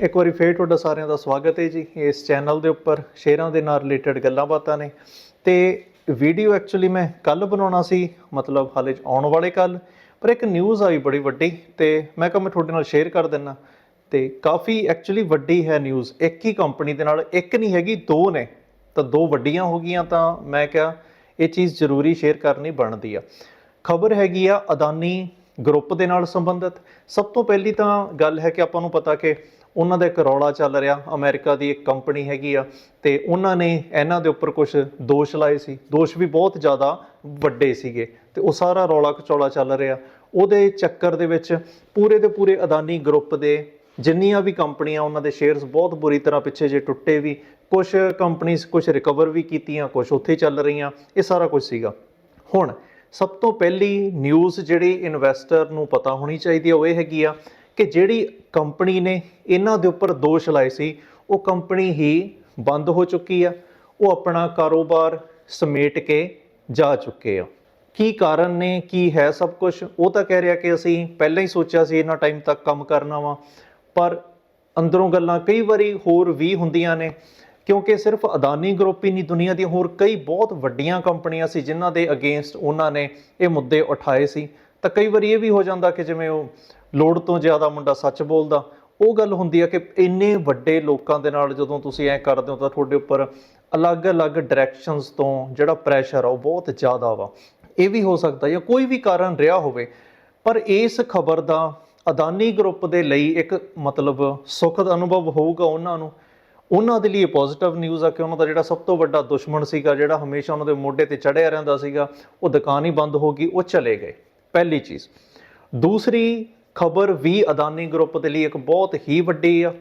ਇੱਕ ਵਾਰੀ ਫੇਰ ਤੁਹਾਡਾ ਸਾਰਿਆਂ ਦਾ ਸਵਾਗਤ ਹੈ ਜੀ। ਇਸ ਚੈਨਲ ਦੇ ਉੱਪਰ ਸ਼ੇਅਰਾਂ ਦੇ ਨਾਲ ਰਿਲੇਟਡ ਗੱਲਾਂ ਬਾਤਾਂ ਨੇ। ਤੇ ਵੀਡੀਓ ਐਕਚੁਅਲੀ ਮੈਂ ਕੱਲ ਬਣਾਉਣਾ ਸੀ, ਮਤਲਬ ਹਾਲੇ ਆਉਣ ਵਾਲੇ ਕੱਲ ਪਰ ਇੱਕ ਨਿਊਜ਼ ਆਈ ਬੜੀ ਵੱਡੀ ਤੇ ਮੈਂ ਕਿਹਾ ਮੈਂ ਤੁਹਾਡੇ ਨਾਲ ਸ਼ੇਅਰ ਕਰ ਦਿੰਨਾ। ਤੇ ਕਾਫੀ ਐਕਚੁਅਲੀ ਵੱਡੀ ਹੈ ਨਿਊਜ਼ ਇੱਕ ਹੀ ਕੰਪਨੀ ਦੇ ਨਾਲ ਇੱਕ ਨਹੀਂ ਹੈਗੀ, ਦੋ ਨੇ। ਤਾਂ ਦੋ ਵੱਡੀਆਂ ਹੋ ਗਈਆਂ ਤਾਂ ਮੈਂ ਕਿਹਾ ਇਹ ਚੀਜ਼ ਜ਼ਰੂਰੀ ਸ਼ੇਅਰ ਕਰਨੀ ਬਣਦੀ ਆ। ਖਬਰ ਹੈਗੀ ਆ ਅਦਾਨੀ ਗਰੁੱਪ ਦੇ ਨਾਲ ਸੰਬੰਧਿਤ। ਸਭ ਤੋਂ ਪਹਿਲੀ ਤਾਂ ਗੱਲ ਹੈ ਕਿ ਆਪਾਂ ਨੂੰ ਪਤਾ ਕਿ ਉਹਨਾਂ ਦਾ ਇੱਕ ਰੌਲਾ ਚੱਲ ਰਿਹਾ, ਅਮਰੀਕਾ ਦੀ ਇੱਕ ਕੰਪਨੀ ਹੈਗੀ ਆ, ਤੇ ਉਹਨਾਂ ਨੇ ਇਹਨਾਂ ਦੇ ਉੱਪਰ ਕੁਝ ਦੋਸ਼ ਲਾਏ ਸੀ, ਦੋਸ਼ ਵੀ ਬਹੁਤ ਜ਼ਿਆਦਾ ਵੱਡੇ ਸੀਗੇ, ਤੇ ਉਹ ਸਾਰਾ ਰੌਲਾ ਕਚੌਲਾ ਚੱਲ ਰਿਹਾ। ਉਹਦੇ ਚੱਕਰ ਦੇ ਵਿੱਚ ਪੂਰੇ ਦੇ ਪੂਰੇ ਅਦਾਨੀ ਗਰੁੱਪ ਦੇ ਜਿੰਨੀਆਂ ਵੀ ਕੰਪਨੀਆਂ, ਉਹਨਾਂ ਦੇ ਸ਼ੇਅਰਸ ਬਹੁਤ ਬੁਰੀ ਤਰ੍ਹਾਂ ਪਿੱਛੇ ਜੇ ਟੁੱਟੇ ਵੀ ਕੁਝ ਕੰਪਨੀਆਂ ਕੁਝ ਰਿਕਵਰ ਵੀ ਕੀਤੀਆਂ ਕੁਝ ਉੱਥੇ ਚੱਲ ਰਹੀਆਂ, ਇਹ ਸਾਰਾ ਕੁਝ ਸੀਗਾ। ਹੁਣ ਸਭ ਤੋਂ ਪਹਿਲੀ ਨਿਊਜ਼ ਜਿਹੜੀ ਇਨਵੈਸਟਰ ਨੂੰ ਪਤਾ ਹੋਣੀ ਚਾਹੀਦੀ ਹੈ ਉਹ ਇਹ ਹੈਗੀ ਆ ਕਿ ਜਿਹੜੀ ਕੰਪਨੀ ਨੇ ਇਹਨਾਂ ਦੇ ਉੱਪਰ ਦੋਸ਼ ਲਾਏ ਸੀ, ਉਹ ਕੰਪਨੀ ਹੀ ਬੰਦ ਹੋ ਚੁੱਕੀ ਆ, ਉਹ ਆਪਣਾ ਕਾਰੋਬਾਰ ਸਮੇਟ ਕੇ ਜਾ ਚੁੱਕੇ ਆ। ਕੀ ਕਾਰਨ ਨੇ, ਕੀ ਹੈ ਸਭ ਕੁਝ ਉਹ ਤਾਂ ਕਹਿ ਰਿਹਾ ਕਿ ਅਸੀਂ ਪਹਿਲਾਂ ਹੀ ਸੋਚਿਆ ਸੀ ਇਹਨਾਂ ਟਾਈਮ ਤੱਕ ਕੰਮ ਕਰਨਾ ਵਾ, ਪਰ ਅੰਦਰੋਂ ਗੱਲਾਂ ਕਈ ਵਾਰੀ ਹੋਰ ਵੀ ਹੁੰਦੀਆਂ ਨੇ, ਕਿਉਂਕਿ ਸਿਰਫ ਅਦਾਨੀ ਗਰੁੱਪ ਹੀ ਨਹੀਂ, ਦੁਨੀਆ ਦੀਆਂ ਹੋਰ ਕਈ ਬਹੁਤ ਵੱਡੀਆਂ ਕੰਪਨੀਆਂ ਸੀ, ਜਿਨ੍ਹਾਂ ਦੇ ਅਗੇਂਸਟ ਉਹਨਾਂ ਨੇ ਇਹ ਮੁੱਦੇ ਉਠਾਏ ਸੀ। ਤਾਂ ਕਈ ਵਾਰੀ ਇਹ ਵੀ ਹੋ ਜਾਂਦਾ ਕਿ ਜਿਵੇਂ ਉਹ ਲੋੜ ਤੋਂ ਜ਼ਿਆਦਾ ਮੁੰਡਾ ਸੱਚ ਬੋਲਦਾ। ਉਹ ਗੱਲ ਹੁੰਦੀ ਆ ਕਿ ਇੰਨੇ ਵੱਡੇ ਲੋਕਾਂ ਦੇ ਨਾਲ ਜਦੋਂ ਤੁਸੀਂ ਐ ਕਰਦੇ ਹੋ ਤਾਂ ਤੁਹਾਡੇ ਉੱਪਰ ਅਲੱਗ-ਅਲੱਗ ਡਾਇਰੈਕਸ਼ਨਸ ਤੋਂ ਜਿਹੜਾ ਪ੍ਰੈਸ਼ਰ ਆ ਉਹ ਬਹੁਤ ਜ਼ਿਆਦਾ ਵਾ। ਇਹ ਵੀ ਹੋ ਸਕਦਾ ਜਾਂ ਕੋਈ ਵੀ ਕਾਰਨ ਰਿਹਾ ਹੋਵੇ, ਪਰ ਇਸ ਖਬਰ ਦਾ ਅਦਾਨੀ ਗਰੁੱਪ ਦੇ ਲਈ ਇੱਕ ਮਤਲਬ ਸੁਖਦ ਅਨੁਭਵ ਹੋਊਗਾ ਉਹਨਾਂ ਨੂੰ। ਉਹਨਾਂ ਦੇ ਲਈ ਪੋਜ਼ਿਟਿਵ ਨਿਊਜ਼ ਆ ਕਿ ਉਹਨਾਂ ਦਾ ਜਿਹੜਾ ਸਭ ਤੋਂ ਵੱਡਾ ਦੁਸ਼ਮਣ ਸੀਗਾ, ਜਿਹੜਾ ਹਮੇਸ਼ਾ ਉਹਨਾਂ ਦੇ ਮੋਢੇ ਤੇ ਚੜਿਆ ਰਹਿੰਦਾ ਸੀਗਾ, ਉਹ ਦੁਕਾਨ ਹੀ ਬੰਦ ਹੋ ਗਈ, ਉਹ ਚਲੇ ਗਏ। ਪਹਿਲੀ ਚੀਜ਼। ਦੂਸਰੀ, ਖਬਰ ਵੀ ਅਦਾਨੀ ਗਰੁੱਪ ਦੇ ਲਈ ਇੱਕ ਬਹੁਤ ਹੀ ਵੱਡੀ ਆ।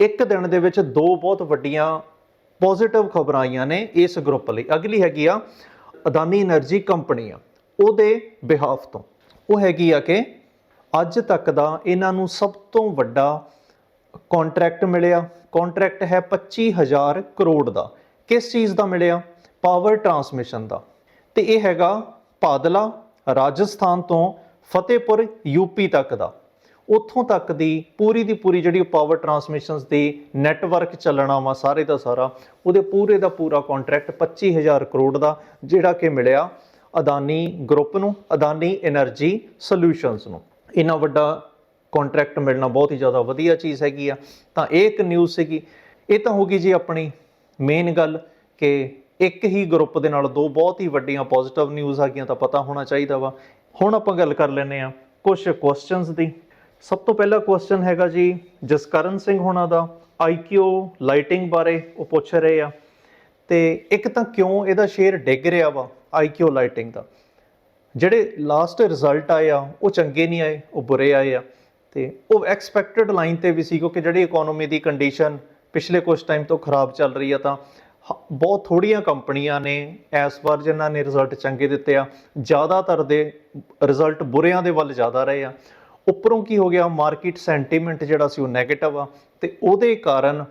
ਇੱਕ ਦਿਨ ਦੇ ਵਿੱਚ ਦੋ ਬਹੁਤ ਵੱਡੀਆਂ ਪੋਜ਼ਿਟਿਵ ਖਬਰਾਂ ਆਈਆਂ ਨੇ ਇਸ ਗਰੁੱਪ ਲਈ। ਅਗਲੀ ਹੈਗੀ ਆ, ਅਦਾਨੀ એનર્ਜੀ ਕੰਪਨੀ ਆ, ਉਹਦੇ ਬਿਹਾਫ ਤੋਂ। ਉਹ ਹੈਗੀ ਆ ਕਿ ਅੱਜ ਤੱਕ ਦਾ ਇਹਨਾਂ ਨੂੰ ਸਭ ਤੋਂ ਵੱਡਾ ਕੰਟਰੈਕਟ ਮਿਲਿਆ। ਕੰਟਰੈਕਟ ਹੈ 25000 ਕਰੋੜ ਦਾ। ਕਿਸ ਚੀਜ਼ ਦਾ ਮਿਲਿਆ? ਪਾਵਰ ਟਰਾਂਸਮਿਸ਼ਨ ਦਾ। ਤੇ ਇਹ ਹੈਗਾ ਪਾਦਲਾ ਰਾਜਸਥਾਨ ਤੋਂ ਫਤਿਹਪੁਰ ਯੂਪੀ ਤੱਕ ਦਾ। ਉੱਥੋਂ ਤੱਕ ਦੀ ਪੂਰੀ ਦੀ ਪੂਰੀ ਜਿਹੜੀ ਪਾਵਰ ਟਰਾਂਸਮਿਸ਼ਨਸ ਦੀ ਨੈਟਵਰਕ ਚੱਲਣਾ ਵਾ ਸਾਰੇ ਦਾ ਸਾਰਾ, ਉਹਦੇ ਪੂਰੇ ਦਾ ਪੂਰਾ ਕੰਟਰੈਕਟ 25000 ਕਰੋੜ ਦਾ, ਜਿਹੜਾ ਕਿ ਮਿਲਿਆ ਅਦਾਨੀ ਗਰੁੱਪ ਨੂੰ, ਅਦਾਨੀ એનર્ਜੀ ਸੋਲੂਸ਼ਨਸ ਨੂੰ। ਇਹਨਾਂ ਵੱਡਾ ਕੰਟਰੈਕਟ ਮਿਲਣਾ ਬਹੁਤ ਹੀ ਜ਼ਿਆਦਾ ਵਧੀਆ ਚੀਜ਼ ਹੈਗੀ ਆ। ਤਾਂ ਇਹ ਇੱਕ ਨਿਊਜ਼ ਸੀਗੀ। ਇਹ ਤਾਂ ਹੋ ਗਈ ਜੀ ਆਪਣੀ ਮੇਨ ਗੱਲ ਕਿ ਇੱਕ ਹੀ ਗਰੁੱਪ ਦੇ ਨਾਲ ਦੋ ਬਹੁਤ ਹੀ ਵੱਡੀਆਂ ਪੋਜ਼ਿਟਿਵ ਨਿਊਜ਼ ਆ ਗਈਆਂ ਤਾਂ ਪਤਾ ਹੋਣਾ ਚਾਹੀਦਾ ਵਾ। ਹੁਣ ਆਪਾਂ ਗੱਲ ਕਰ ਲੈਨੇ ਆ ਕੁਝ ਕੁਐਸਚਨਸ ਦੀ। ਸਭ ਤੋਂ ਪਹਿਲਾ ਕੁਐਸਚਨ ਹੈਗਾ ਜੀ ਜਸਕਰਨ ਸਿੰਘ ਹੋਣਾ ਦਾ ਆਈਕਿਊ ਲਾਈਟਿੰਗ ਬਾਰੇ ਉਹ ਪੁੱਛ ਰਹੇ ਆ। ਤੇ ਇੱਕ ਤਾਂ ਕਿਉਂ ਇਹਦਾ ਸ਼ੇਅਰ ਡਿੱਗ ਰਿਹਾ ਵਾ ਆਈਕਿਊ ਲਾਈਟਿੰਗ ਦਾ? ਜਿਹੜੇ ਲਾਸਟ ਰਿਜ਼ਲਟ ਆਏ ਆ, ਉਹ ਚੰਗੇ ਨਹੀਂ ਆਏ, ਉਹ ਬੁਰੇ ਆਏ ਆ। ਤੇ ਉਹ ਐਕਸਪੈਕਟਡ ਲਾਈਨ ਤੇ ਵੀ ਸੀ ਕਿਉਂਕਿ ਜਿਹੜੀ ਇਕਨੋਮੀ ਦੀ ਕੰਡੀਸ਼ਨ ਪਿਛਲੇ ਕੁਝ ਟਾਈਮ ਤੋਂ ਖਰਾਬ ਚੱਲ ਰਹੀ ਆ ਤਾਂ ਬਹੁਤ ਥੋੜੀਆਂ ਕੰਪਨੀਆਂ ਨੇ ਇਸ ਵਾਰ ਜਿਨ੍ਹਾਂ ਨੇ ਰਿਜ਼ਲਟ ਚੰਗੇ ਦਿੱਤੇ ਆ। ਜ਼ਿਆਦਾਤਰ ਦੇ ਰਿਜ਼ਲਟ ਬੁਰਿਆਂ ਦੇ ਵੱਲ ਜ਼ਿਆਦਾ ਰਹੇ ਆ। ਉੱਪਰੋਂ ਕੀ ਹੋ ਗਿਆ? ਮਾਰਕੀਟ ਸੈਂਟੀਮੈਂਟ ਜਿਹੜਾ ਸੀ ਉਹ 네ਗੇਟਿਵ ਆ ਤੇ ਉਹਦੇ ਕਾਰਨ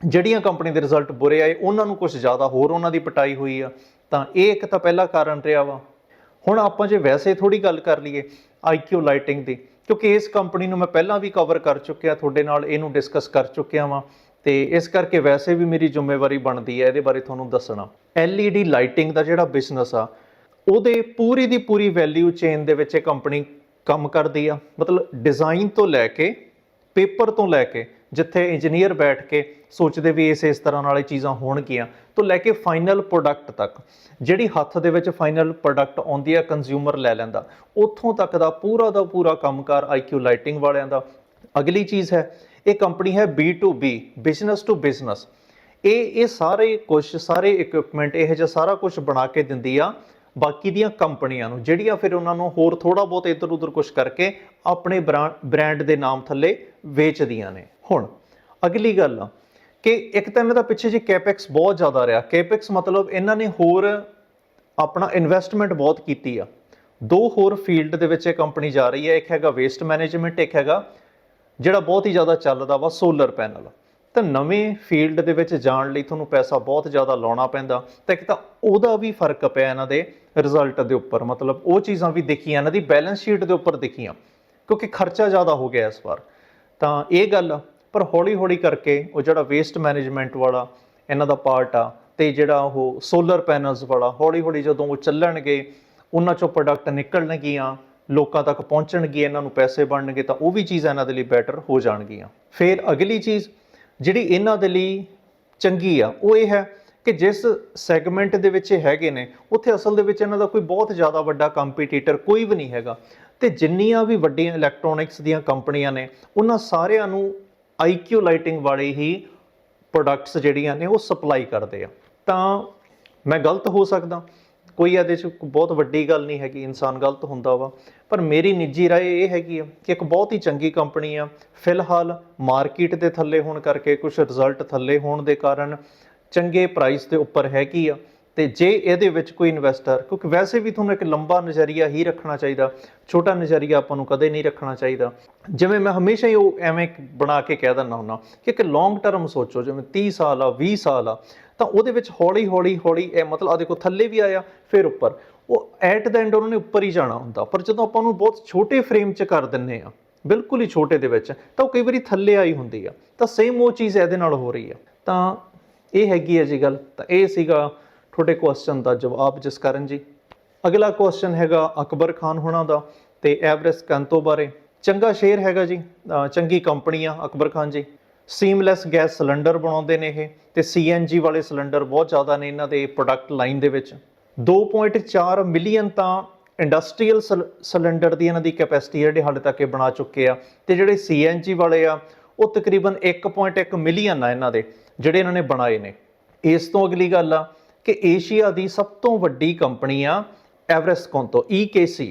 ਜਿਹੜੀਆਂ ਕੰਪਨੀ ਦੇ ਰਿਜ਼ਲਟ ਬੁਰੇ ਆਏ, ਉਹਨਾਂ ਨੂੰ ਕੁਝ ਜ਼ਿਆਦਾ ਹੋਰ ਉਹਨਾਂ ਦੀ ਪਟਾਈ ਹੋਈ ਆ। ਤਾਂ ਇਹ ਇੱਕ ਤਾਂ ਪਹਿਲਾ ਕਾਰਨ ਰਿਹਾ ਵਾ। ਹੁਣ ਆਪਾਂ ਜੇ ਵੈਸੇ ਥੋੜੀ ਗੱਲ ਕਰ ਲਈਏ ਆਈਕਿਊ ਲਾਈਟਿੰਗ ਦੀ, ਕਿਉਂਕਿ ਇਸ ਕੰਪਨੀ ਨੂੰ ਮੈਂ ਪਹਿਲਾਂ ਵੀ ਕਵਰ ਕਰ ਚੁੱਕਿਆ, ਤੁਹਾਡੇ ਨਾਲ ਇਹਨੂੰ ਡਿਸਕਸ ਕਰ ਚੁੱਕਿਆ ਵਾਂ। ਤੇ ਇਸ ਕਰਕੇ ਵੈਸੇ ਵੀ ਮੇਰੀ ਜ਼ਿੰਮੇਵਾਰੀ ਬਣਦੀ ਹੈ ਇਹਦੇ ਬਾਰੇ ਤੁਹਾਨੂੰ ਦੱਸਣਾ। LED ਲਾਈਟਿੰਗ ਦਾ ਜਿਹੜਾ ਬਿਜ਼ਨਸ ਆ, ਉਹਦੇ ਪੂਰੀ ਦੀ ਪੂਰੀ ਵੈਲਿਊ ਚੇਨ ਦੇ ਵਿੱਚ ਇਹ ਕੰਪਨੀ ਕੰਮ ਕਰਦੀ ਆ। ਮਤਲਬ ਡਿਜ਼ਾਈਨ ਤੋਂ ਲੈ ਕੇ ਪੇਪਰ ਤੋਂ ਲੈ ਕੇ, ਜਿੱਥੇ ਇੰਜੀਨੀਅਰ ਬੈਠ ਕੇ ਸੋਚਦੇ ਵੀ ਇਸ ਇਸ ਤਰ੍ਹਾਂ ਨਾਲ ਇਹ ਚੀਜ਼ਾਂ ਹੋਣਗੀਆਂ, ਤੋਂ ਲੈ ਕੇ ਫਾਈਨਲ ਪ੍ਰੋਡਕਟ ਤੱਕ। ਜਿਹੜੀ ਹੱਥ ਦੇ ਵਿੱਚ ਫਾਈਨਲ ਪ੍ਰੋਡਕਟ ਆਉਂਦੀ ਹੈ ਕੰਜ਼ਿਊਮਰ ਲੈ ਲੈਂਦਾ। ਉੱਥੋਂ ਤੱਕ ਦਾ ਪੂਰਾ ਦਾ ਪੂਰਾ ਕੰਮਕਾਰ IQ ਲਾਈਟਿੰਗ ਵਾਲਿਆਂ ਦਾ। ਅਗਲੀ ਚੀਜ਼ ਹੈ ਇਹ ਕੰਪਨੀ ਹੈ B2B ਬਿਜ਼ਨਸ ਟੂ ਬਿਜ਼ਨਸ ਇਹ ਇਹ ਸਾਰੇ ਕੁਝ ਸਾਰੇ ਇਕਵਿਪਮੈਂਟ ਇਹ ਜਿਹਾ ਸਾਰਾ ਕੁਝ ਬਣਾ ਕੇ ਦਿੰਦੀ ਆ ਬਾਕੀ ਦੀਆਂ ਕੰਪਨੀਆਂ ਨੂੰ, ਜਿਹੜੀਆਂ ਫਿਰ ਉਹਨਾਂ ਨੂੰ ਹੋਰ ਥੋੜਾ ਬਹੁਤ ਇੱਧਰ ਉੱਧਰ ਕੁਝ ਕਰਕੇ ਆਪਣੇ ਬ੍ਰਾਂਡ ਦੇ ਨਾਮ ਥੱਲੇ ਵੇਚਦੀਆਂ ਨੇ। ਹੁਣ, ਅਗਲੀ ਗੱਲ ਆ ਕਿ ਇੱਕ ਤਾਂ ਇਹਨਾਂ ਦਾ ਪਿੱਛੇ ਜੇ ਕੈਪੈਕਸ ਬਹੁਤ ਜ਼ਿਆਦਾ ਰਿਹਾ। ਕੈਪੈਕਸ ਮਤਲਬ ਇਹਨਾਂ ਨੇ ਹੋਰ ਆਪਣਾ ਇਨਵੈਸਟਮੈਂਟ ਬਹੁਤ ਕੀਤੀ ਆ। ਦੋ ਹੋਰ ਫੀਲਡ ਦੇ ਵਿੱਚ ਇਹ ਕੰਪਨੀ ਜਾ ਰਹੀ ਹੈ। ਇੱਕ ਹੈਗਾ ਵੇਸਟ ਮੈਨੇਜਮੈਂਟ ਇੱਕ ਹੈਗਾ ਜਿਹੜਾ ਬਹੁਤ ਹੀ ਜ਼ਿਆਦਾ ਚੱਲਦਾ ਵਾ ਸੋਲਰ ਪੈਨਲ ਤਾਂ ਨਵੇਂ ਫੀਲਡ ਦੇ ਵਿੱਚ ਜਾਣ ਲਈ ਤੁਹਾਨੂੰ ਪੈਸਾ ਬਹੁਤ ਜ਼ਿਆਦਾ ਲਾਉਣਾ ਪੈਂਦਾ ਤਾਂ ਇੱਕ ਤਾਂ ਉਹਦਾ ਵੀ ਫ਼ਰਕ ਪਿਆ ਇਹਨਾਂ ਦੇ ਰਿਜ਼ਲਟ ਦੇ ਉੱਪਰ ਮਤਲਬ ਉਹ ਚੀਜ਼ਾਂ ਵੀ ਦੇਖੀਆਂ, ਇਹਨਾਂ ਦੀ ਬੈਲੈਂਸ ਸ਼ੀਟ ਦੇ ਉੱਪਰ ਦੇਖੀਆਂ, ਕਿਉਂਕਿ ਖਰਚਾ ਜ਼ਿਆਦਾ ਹੋ ਗਿਆ ਇਸ ਵਾਰ ਤਾਂ ਇਹ ਗੱਲ ਆ। ਪਰ ਹੌਲੀ-ਹੌਲੀ ਕਰਕੇ ਉਹ ਜਿਹੜਾ ਵੇਸਟ ਮੈਨੇਜਮੈਂਟ ਵਾਲਾ ਇਹਨਾਂ ਦਾ ਪਾਰਟ ਆ ਤੇ ਜਿਹੜਾ ਉਹ ਸੋਲਰ ਪੈਨਲਸ ਵਾਲਾ, ਹੌਲੀ-ਹੌਲੀ ਜਦੋਂ ਉਹ ਚੱਲਣਗੇ, ਉਹਨਾਂ ਚੋਂ ਪ੍ਰੋਡਕਟ ਨਿਕਲਣਗੀਆਂ ਲੋਕਾਂ ਤੱਕ ਪਹੁੰਚਣਗੇ, ਇਹਨਾਂ ਨੂੰ ਪੈਸੇ ਬਣਨਗੇ, ਤਾਂ ਉਹ ਵੀ ਚੀਜ਼ਾਂ ਇਹਨਾਂ ਦੇ ਲਈ ਬੈਟਰ ਹੋ ਜਾਣਗੀਆਂ। ਫਿਰ ਅਗਲੀ ਚੀਜ਼, ਜਿਹੜੀ ਇਹਨਾਂ ਦੇ ਲਈ ਚੰਗੀ ਆ, ਉਹ ਇਹ ਹੈ ਕਿ ਜਿਸ ਸੈਗਮੈਂਟ ਦੇ ਵਿੱਚ ਇਹ ਹੈਗੇ ਨੇ, ਉੱਥੇ ਅਸਲ ਦੇ ਵਿੱਚ ਇਹਨਾਂ ਦਾ ਕੋਈ ਬਹੁਤ ਜ਼ਿਆਦਾ ਵੱਡਾ ਕੰਪੀਟੀਟਰ ਕੋਈ ਵੀ ਨਹੀਂ ਹੈਗਾ। ਤੇ ਜਿੰਨੀਆਂ ਵੀ ਵੱਡੀਆਂ ਇਲੈਕਟ੍ਰੋਨਿਕਸ ਦੀਆਂ ਕੰਪਨੀਆਂ ਨੇ, ਉਹਨਾਂ ਸਾਰਿਆਂ ਨੂੰ IQ ਲਾਈਟਿੰਗ ਵਾਲੇ ਹੀ ਪ੍ਰੋਡਕਟਸ ਜਿਹੜੀਆਂ ਨੇ, ਉਹ ਸਪਲਾਈ ਕਰਦੇ ਆ। ਤਾਂ ਮੈਂ ਗਲਤ ਹੋ ਸਕਦਾ? ਕੋਈ ਇਹਦੇ 'ਚ ਬਹੁਤ ਵੱਡੀ ਗੱਲ ਨਹੀਂ ਹੈਗੀ ਇਨਸਾਨ ਗਲਤ ਹੁੰਦਾ ਵਾ ਪਰ ਮੇਰੀ ਨਿੱਜੀ رائے ਇਹ ਹੈਗੀ ਆ ਕਿ ਇੱਕ ਬਹੁਤ ਹੀ ਚੰਗੀ ਕੰਪਨੀ ਆ ਫਿਲਹਾਲ ਮਾਰਕੀਟ ਦੇ ਥੱਲੇ ਹੋਣ ਕਰਕੇ ਕੁਝ ਰਿਜ਼ਲਟ ਥੱਲੇ ਹੋਣ ਦੇ ਕਾਰਨ ਚੰਗੇ ਪ੍ਰਾਈਸ ਦੇ ਉੱਪਰ ਹੈਗੀ ਆ ਤੇ ਜੇ ਇਹਦੇ ਵਿੱਚ ਕੋਈ ਇਨਵੈਸਟਰ ਕਿਉਂਕਿ ਵੈਸੇ ਵੀ ਤੁਹਾਨੂੰ ਇੱਕ ਲੰਬਾ ਨਜ਼ਰੀਆ ਹੀ ਰੱਖਣਾ ਚਾਹੀਦਾ ਛੋਟਾ ਨਜ਼ਰੀਆ ਆਪਾਂ ਨੂੰ ਕਦੇ ਨਹੀਂ ਰੱਖਣਾ ਚਾਹੀਦਾ ਜਿਵੇਂ ਮੈਂ ਹਮੇਸ਼ਾ ਹੀ ਉਹ ਐਵੇਂ ਬਣਾ ਕੇ ਕਹਿ ਦਿੰਦਾ ਹੁੰਦਾ ਕਿ ਇੱਕ ਲੌਂਗ ਟਰਮ ਸੋਚੋ ਜਿਵੇਂ 30 ਸਾਲ ਆ 20 ਸਾਲ ਆ ਤਾਂ ਉਹਦੇ ਵਿੱਚ ਹੌਲੀ ਹੌਲੀ ਹੌਲੀ ਇਹ ਮਤਲਬ ਆ ਦੇਖੋ ਥੱਲੇ ਵੀ ਆਇਆ, ਫਿਰ ਉੱਪਰ। ਉਹ ਐਟ ਦਾ ਐਂਡ ਉਹਨਾਂ ਨੇ ਉੱਪਰ ਹੀ ਜਾਣਾ ਹੁੰਦਾ। ਪਰ ਜਦੋਂ ਆਪਾਂ ਉਹਨੂੰ ਬਹੁਤ ਛੋਟੇ ਫਰੇਮ 'ਚ ਕਰ ਦਿੰਨੇ ਆ ਬਿਲਕੁਲ ਹੀ ਛੋਟੇ ਦੇ ਵਿੱਚ, ਤਾਂ ਉਹ ਕਈ ਵਾਰੀ ਥੱਲੇ ਆਈ ਹੁੰਦੀ ਆ। ਤਾਂ ਸੇਮ ਉਹ ਚੀਜ਼ ਇਹਦੇ ਨਾਲ ਹੋ ਰਹੀ ਆ। ਤਾਂ ਇਹ ਹੈਗੀ ਹੈ ਜੀ ਗੱਲ। ਤਾਂ ਇਹ ਸੀਗਾ ਤੁਹਾਡੇ ਕੁਐਸਚਨ ਦਾ ਜਵਾਬ ਜਿਸ ਕਰਨ ਜੀ। ਅਗਲਾ ਕੁਐਸਚਨ ਹੈਗਾ ਅਕਬਰ ਖਾਨ ਹੋਣਾ ਦਾ ਤੇ ਐਵਰੈਸਟ ਕੰਤੋ ਬਾਰੇ। ਚੰਗਾ ਸ਼ੇਅਰ ਹੈਗਾ ਜੀ। ਚੰਗੀ ਕੰਪਨੀ ਆ ਅਕਬਰ ਖਾਨ ਜੀ। ਸੀਮਲੈਸ ਗੈਸ ਸਿਲੰਡਰ ਬਣਾਉਂਦੇ ਨੇ ਇਹ ਤੇ ਸੀਐਨਜੀ ਵਾਲੇ ਸਿਲੰਡਰ ਬਹੁਤ ਜ਼ਿਆਦਾ ਨੇ ਇਹਨਾਂ ਦੇ ਪ੍ਰੋਡਕਟ ਲਾਈਨ ਦੇ ਵਿੱਚ। 2.4 ਮਿਲੀਅਨ ਤਾਂ ਇੰਡਸਟਰੀਅਲ ਸਿਲੰਡਰ ਦੀ ਇਹਨਾਂ ਦੀ ਕੈਪੈਸਿਟੀ ਜਿਹੜੇ ਹਾਲੇ ਤੱਕ ਇਹ ਬਣਾ ਚੁੱਕੇ ਆ ਤੇ ਜਿਹੜੇ ਸੀਐਨਜੀ ਵਾਲੇ ਆ, ਉਹ ਤਕਰੀਬਨ 1.1 ਮਿਲੀਅਨ ਆ ਇਹਨਾਂ ਦੇ ਜਿਹੜੇ ਇਹਨਾਂ ਨੇ ਬਣਾਏ ਨੇ। ਇਸ ਤੋਂ ਅਗਲੀ ਗੱਲ ਆ ਕਿ ਏਸ਼ੀਆ ਦੀ ਸਭ ਤੋਂ ਵੱਡੀ ਕੰਪਨੀ ਆ, ਐਵਰੈਸਟ ਕੰਤੋ EKC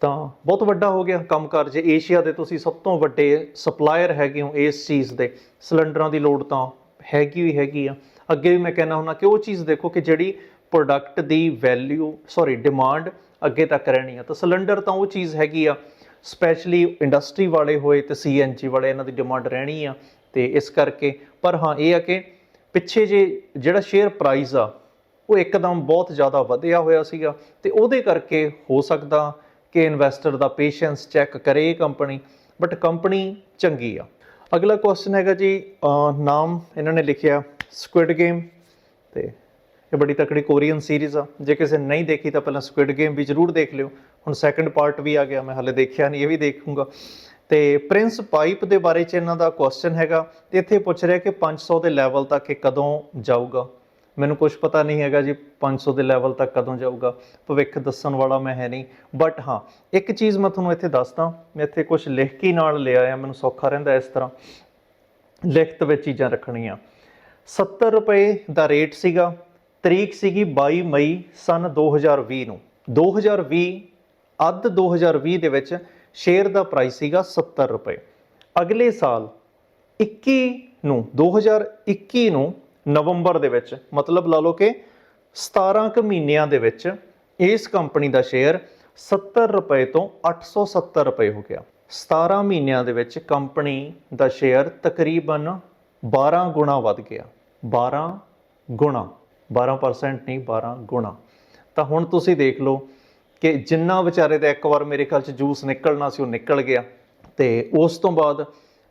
ਤਾਂ ਬਹੁਤ ਵੱਡਾ ਹੋ ਗਿਆ ਕੰਮਕਾਰ ਜੇ ਏਸ਼ੀਆ ਦੇ ਤੁਸੀਂ ਸਭ ਤੋਂ ਵੱਡੇ ਸਪਲਾਇਰ ਹੈਗੇ ਹੋ ਇਸ ਚੀਜ਼ ਦੇ, ਸਿਲੰਡਰਾਂ ਦੀ ਲੋੜ ਤਾਂ ਹੈਗੀ ਹੀ ਹੈਗੀ ਆ। ਅੱਗੇ ਵੀ ਮੈਂ ਕਹਿਣਾ ਹੁੰਦਾ ਕਿ ਉਹ ਚੀਜ਼ ਦੇਖੋ ਕਿ ਜਿਹੜੀ ਪ੍ਰੋਡਕਟ ਦੀ ਵੈਲਿਊ ਸੌਰੀ ਡਿਮਾਂਡ ਅੱਗੇ ਤੱਕ ਰਹਿਣੀ ਆ। ਤਾਂ ਸਿਲੰਡਰ ਤਾਂ ਉਹ ਚੀਜ਼ ਹੈਗੀ ਆ ਸਪੈਸ਼ਲੀ ਇੰਡਸਟਰੀ ਵਾਲੇ ਹੋਏ ਤੇ ਸੀਐਨਜੀ ਵਾਲੇ ਇਹਨਾਂ ਦੀ ਡਿਮਾਂਡ ਰਹਿਣੀ ਆ ਤੇ ਇਸ ਕਰਕੇ, ਪਰ ਹਾਂ, ਇਹ ਆ ਕਿ ਪਿੱਛੇ ਜੇ ਜਿਹੜਾ ਸ਼ੇਅਰ ਪ੍ਰਾਈਸ ਆ, ਉਹ ਇੱਕਦਮ ਬਹੁਤ ਜ਼ਿਆਦਾ ਵਧਿਆ ਹੋਇਆ ਸੀਗਾ ਤੇ ਉਹਦੇ ਕਰਕੇ ਹੋ ਸਕਦਾ ਕਿ ਇਨਵੈਸਟਰ ਦਾ ਪੇਸ਼ੈਂਸ ਚੈੱਕ ਕਰੇ ਇਹ ਕੰਪਨੀ ਬਟ ਕੰਪਨੀ ਚੰਗੀ ਆ। ਅਗਲਾ ਕੁਐਸਚਨ ਹੈਗਾ ਜੀ ਨਾਮ ਇਹਨਾਂ ਨੇ ਲਿਖਿਆ ਸਕੁਇਡ ਗੇਮ ਤੇ ਇਹ ਬੜੀ ਤਕੜੀ ਕੋਰੀਅਨ ਸੀਰੀਜ਼ ਆ। ਜੇ ਕਿਸੇ ਨਹੀਂ ਦੇਖੀ ਤਾਂ ਪਹਿਲਾਂ ਸਕੁਇਡ ਗੇਮ ਵੀ ਜ਼ਰੂਰ ਦੇਖ ਲਿਓ। ਹੁਣ ਸੈਕੰਡ ਪਾਰਟ ਵੀ ਆ ਗਿਆ, ਮੈਂ ਹਲੇ ਦੇਖਿਆ ਨਹੀਂ, ਇਹ ਵੀ ਦੇਖੂੰਗਾ। ਤੇ ਪ੍ਰਿੰਸ ਪਾਈਪ ਦੇ ਬਾਰੇ ਚ ਇਹਨਾਂ ਦਾ ਕੁਐਸਚਨ ਹੈਗਾ। ਤੇ ਇੱਥੇ ਪੁੱਛ ਰਿਹਾ ਕਿ 500 ਦੇ ਲੈਵਲ ਤੱਕ ਇਹ ਕਦੋਂ ਜਾਊਗਾ। ਮੈਨੂੰ ਕੁਝ ਪਤਾ ਨਹੀਂ ਹੈਗਾ ਜੀ 500 ਦੇ ਲੈਵਲ ਤੱਕ ਕਦੋਂ ਜਾਊਗਾ, ਭਵਿੱਖ ਦੱਸਣ ਵਾਲਾ ਮੈਂ ਹੈ ਨਹੀਂ। ਬਟ ਹਾਂ, ਇੱਕ ਚੀਜ਼ ਮੈਂ ਤੁਹਾਨੂੰ ਇੱਥੇ ਦੱਸਦਾ, ਮੈਂ ਇੱਥੇ ਕੁਝ ਲਿਖ ਕੇ ਨਾਲ ਲਿਆ ਆ, ਮੈਨੂੰ ਸੌਖਾ ਰਹਿੰਦਾ ਇਸ ਤਰ੍ਹਾਂ। ਲਿਖਤ ਵਿੱਚ ਚੀਜ਼ਾਂ ਰੱਖਣੀਆਂ। 70 ਰੁਪਏ ਦਾ ਰੇਟ ਸੀਗਾ, ਤਰੀਕ ਸੀਗੀ 22 ਮਈ ਸਨ 2020 ਨੂੰ। 2020 ਅੱਧ 2020 ਦੇ ਵਿੱਚ ਸ਼ੇਅਰ ਦਾ ਪ੍ਰਾਈਸ ਸੀਗਾ 70 ਰੁਪਏ। ਅਗਲੇ ਸਾਲ 21 ਨੂੰ 2021 ਨੂੰ ਨਵੰਬਰ ਦੇ ਵਿੱਚ, ਮਤਲਬ ਲਾ ਲਓ ਕਿ 17 ਕੁ ਮਹੀਨਿਆਂ ਦੇ ਵਿੱਚ ਇਸ ਕੰਪਨੀ ਦਾ ਸ਼ੇਅਰ 70 ਰੁਪਏ ਤੋਂ 870 ਰੁਪਏ ਹੋ ਗਿਆ। 17 ਮਹੀਨਿਆਂ ਦੇ ਵਿੱਚ ਕੰਪਨੀ ਦਾ ਸ਼ੇਅਰ ਤਕਰੀਬਨ 12 ਗੁਣਾ ਵੱਧ ਗਿਆ। 12 ਗੁਣਾ 12% ਨਹੀਂ 12 ਗੁਣਾ। ਤਾਂ ਹੁਣ ਤੁਸੀਂ ਦੇਖ ਲਓ ਕਿ ਜਿੰਨਾ ਵਿਚਾਰੇ ਦਾ ਇੱਕ ਵਾਰ ਮੇਰੇ ਖਿਆਲ ਚ ਜੂਸ ਨਿਕਲਣਾ ਸੀ, ਉਹ ਨਿਕਲ ਗਿਆ। ਤੇ ਉਸ ਤੋਂ ਬਾਅਦ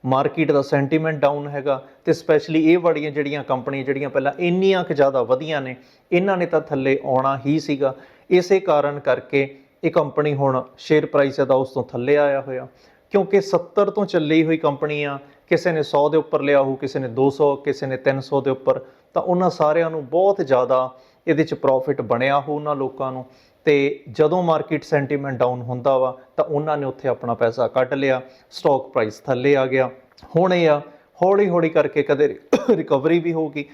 ਮਾਰਕੀਟ ਦਾ ਸੈਂਟੀਮੈਂਟ ਡਾਊਨ ਹੈਗਾ ਤੇ ਸਪੈਸ਼ਲੀ ਇਹ ਵਾਲੀਆਂ ਜਿਹੜੀਆਂ ਕੰਪਨੀਆਂ ਜਿਹੜੀਆਂ ਪਹਿਲਾਂ ਇੰਨੀਆਂ ਕੁ ਜ਼ਿਆਦਾ ਵਧੀਆਂ ਨੇ, ਇਹਨਾਂ ਨੇ ਤਾਂ ਥੱਲੇ ਆਉਣਾ ਹੀ ਸੀਗਾ। ਇਸੇ ਕਾਰਨ ਕਰਕੇ ਇਹ ਕੰਪਨੀ ਹੁਣ ਸ਼ੇਅਰ ਪ੍ਰਾਈਸ ਦਾ ਉਸ ਤੋਂ ਥੱਲੇ ਆਇਆ ਹੋਇਆ। ਕਿਉਂਕਿ 70 ਤੋਂ ਚੱਲੀ ਹੋਈ ਕੰਪਨੀ ਆ ਕਿਸੇ ਨੇ 100 ਦੇ ਉੱਪਰ ਲਿਆ ਹੋ ਕਿਸੇ ਨੇ 200 ਕਿਸੇ ਨੇ 300 ਦੇ ਉੱਪਰ, ਤਾਂ ਉਹਨਾਂ ਸਾਰਿਆਂ ਨੂੰ ਬਹੁਤ ਜ਼ਿਆਦਾ ਇਹਦੇ ਚ ਪ੍ਰੋਫਿਟ ਬਣਿਆ ਹੋ ਉਹਨਾਂ ਲੋਕਾਂ ਨੂੰ। ਤੇ ਜਦੋਂ ਮਾਰਕੀਟ ਸੈਂਟੀਮੈਂਟ ਡਾਊਨ ਹੁੰਦਾ ਵਾ, ਤਾਂ ਉਹਨਾਂ ਨੇ ਉੱਥੇ ਆਪਣਾ ਪੈਸਾ ਕੱਢ ਲਿਆ ਸਟਾਕ ਪ੍ਰਾਈਸ ਥੱਲੇ ਆ ਗਿਆ। ਹੁਣ ਇਹ ਆ ਹੌਲੀ ਹੌਲੀ ਕਰਕੇ ਕਦੇ ਰਿਕਵਰੀ ਵੀ ਹੋਊਗੀ।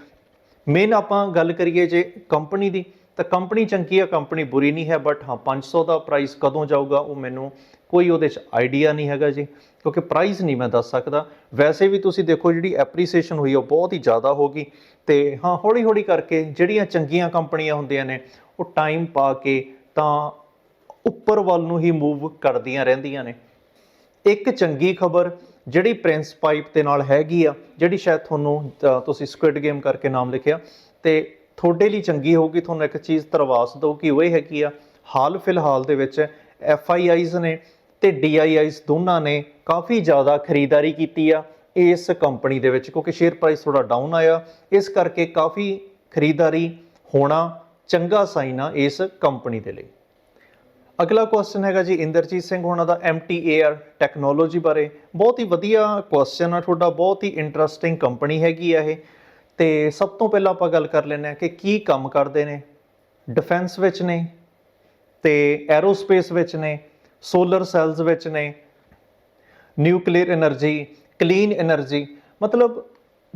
ਮੇਨ ਆਪਾਂ ਗੱਲ ਕਰੀਏ ਜੇ ਕੰਪਨੀ ਦੀ, ਤਾਂ ਕੰਪਨੀ ਚੰਗੀ ਆ ਕੰਪਨੀ ਬੁਰੀ ਨਹੀਂ ਹੈ ਬਟ ਹਾਂ 500 ਦਾ ਪ੍ਰਾਈਸ ਕਦੋਂ ਜਾਊਗਾ, ਉਹ ਮੈਨੂੰ ਕੋਈ ਉਹਦੇ 'ਚ ਆਈਡੀਆ ਨਹੀਂ ਹੈਗਾ ਜੀ। ਕਿਉਂਕਿ ਪ੍ਰਾਈਸ ਨਹੀਂ ਮੈਂ ਦੱਸ ਸਕਦਾ। ਵੈਸੇ ਵੀ ਤੁਸੀਂ ਦੇਖੋ, ਜਿਹੜੀ ਐਪਰੀਸੀਏਸ਼ਨ ਹੋਈ, ਉਹ ਬਹੁਤ ਹੀ ਜ਼ਿਆਦਾ ਹੋ ਗਈ। ਤੇ ਹਾਂ ਹੌਲੀ ਹੌਲੀ ਕਰਕੇ ਜਿਹੜੀਆਂ ਚੰਗੀਆਂ ਕੰਪਨੀਆਂ ਹੁੰਦੀਆਂ ਨੇ, ਉਹ ਟਾਈਮ ਪਾ ਕੇ ਤਾਂ ਉੱਪਰ ਵੱਲ ਨੂੰ ਹੀ ਮੂਵ ਕਰਦੀਆਂ ਰਹਿੰਦੀਆਂ ਨੇ। ਇੱਕ ਚੰਗੀ ਖਬਰ ਜਿਹੜੀ ਪ੍ਰਿੰਸ ਪਾਈਪ ਦੇ ਨਾਲ ਹੈਗੀ ਆ, ਜਿਹੜੀ ਸ਼ਾਇਦ ਤੁਹਾਨੂੰ ਤੁਸੀਂ ਸਕੁਇਡ ਗੇਮ ਕਰਕੇ ਨਾਮ ਲਿਖਿਆ, ਤੇ ਤੁਹਾਡੇ ਲਈ ਚੰਗੀ ਹੋਊਗੀ, ਤੁਹਾਨੂੰ ਇੱਕ ਚੀਜ਼ ਤਰਵਾਸ ਦਊ ਕਿ ਉਹ ਇਹ ਹੈਗੀ ਆ, ਹਾਲ ਫਿਲਹਾਲ ਦੇ ਵਿੱਚ ਐਫ ਆਈ ਆਈਜ਼ ਨੇ ਤੇ ਡੀ ਆਈ ਆਈਜ਼ ਦੋਨਾਂ ਨੇ ਕਾਫੀ ਜ਼ਿਆਦਾ ਖਰੀਦਦਾਰੀ ਕੀਤੀ ਆ ਇਸ ਕੰਪਨੀ ਦੇ ਵਿੱਚ, ਕਿਉਂਕਿ ਸ਼ੇਅਰ ਪ੍ਰਾਈਸ ਥੋੜਾ ਡਾਊਨ ਆਇਆ, ਇਸ ਕਰਕੇ ਕਾਫੀ ਖਰੀਦਦਾਰੀ ਹੋਣਾ ਚੰਗਾ ਸਾਈਨ ਆ ਇਸ ਕੰਪਨੀ ਦੇ ਲਈ। ਅਗਲਾ ਕੁਐਸਚਨ ਹੈਗਾ ਜੀ ਇੰਦਰਜੀਤ ਸਿੰਘ ਹੋਣਾ ਦਾ MTAR ਟੈਕਨੋਲੋਜੀ ਬਾਰੇ। ਬਹੁਤ ਹੀ ਵਧੀਆ ਕੁਐਸਚਨ ਆ ਤੁਹਾਡਾ, ਬਹੁਤ ਹੀ ਇੰਟਰਸਟਿੰਗ ਕੰਪਨੀ ਹੈਗੀ ਆ ਇਹ। ਤੇ ਸਭ ਤੋਂ ਪਹਿਲਾਂ ਆਪਾਂ ਗੱਲ ਕਰ ਲੈਂਦੇ ਆ ਕਿ ਕੀ ਕੰਮ ਕਰਦੇ ਨੇ। ਡਿਫੈਂਸ ਵਿੱਚ ਨੇ, ਤੇ ਐਰੋਸਪੇਸ ਵਿੱਚ ਨੇ ਸੋਲਰ ਸੈਲਸ ਵਿੱਚ ਨੇ ਨਿਊਕਲੀਅਰ એનર્ਜੀ ਕਲੀਨ એનર્ਜੀ ਮਤਲਬ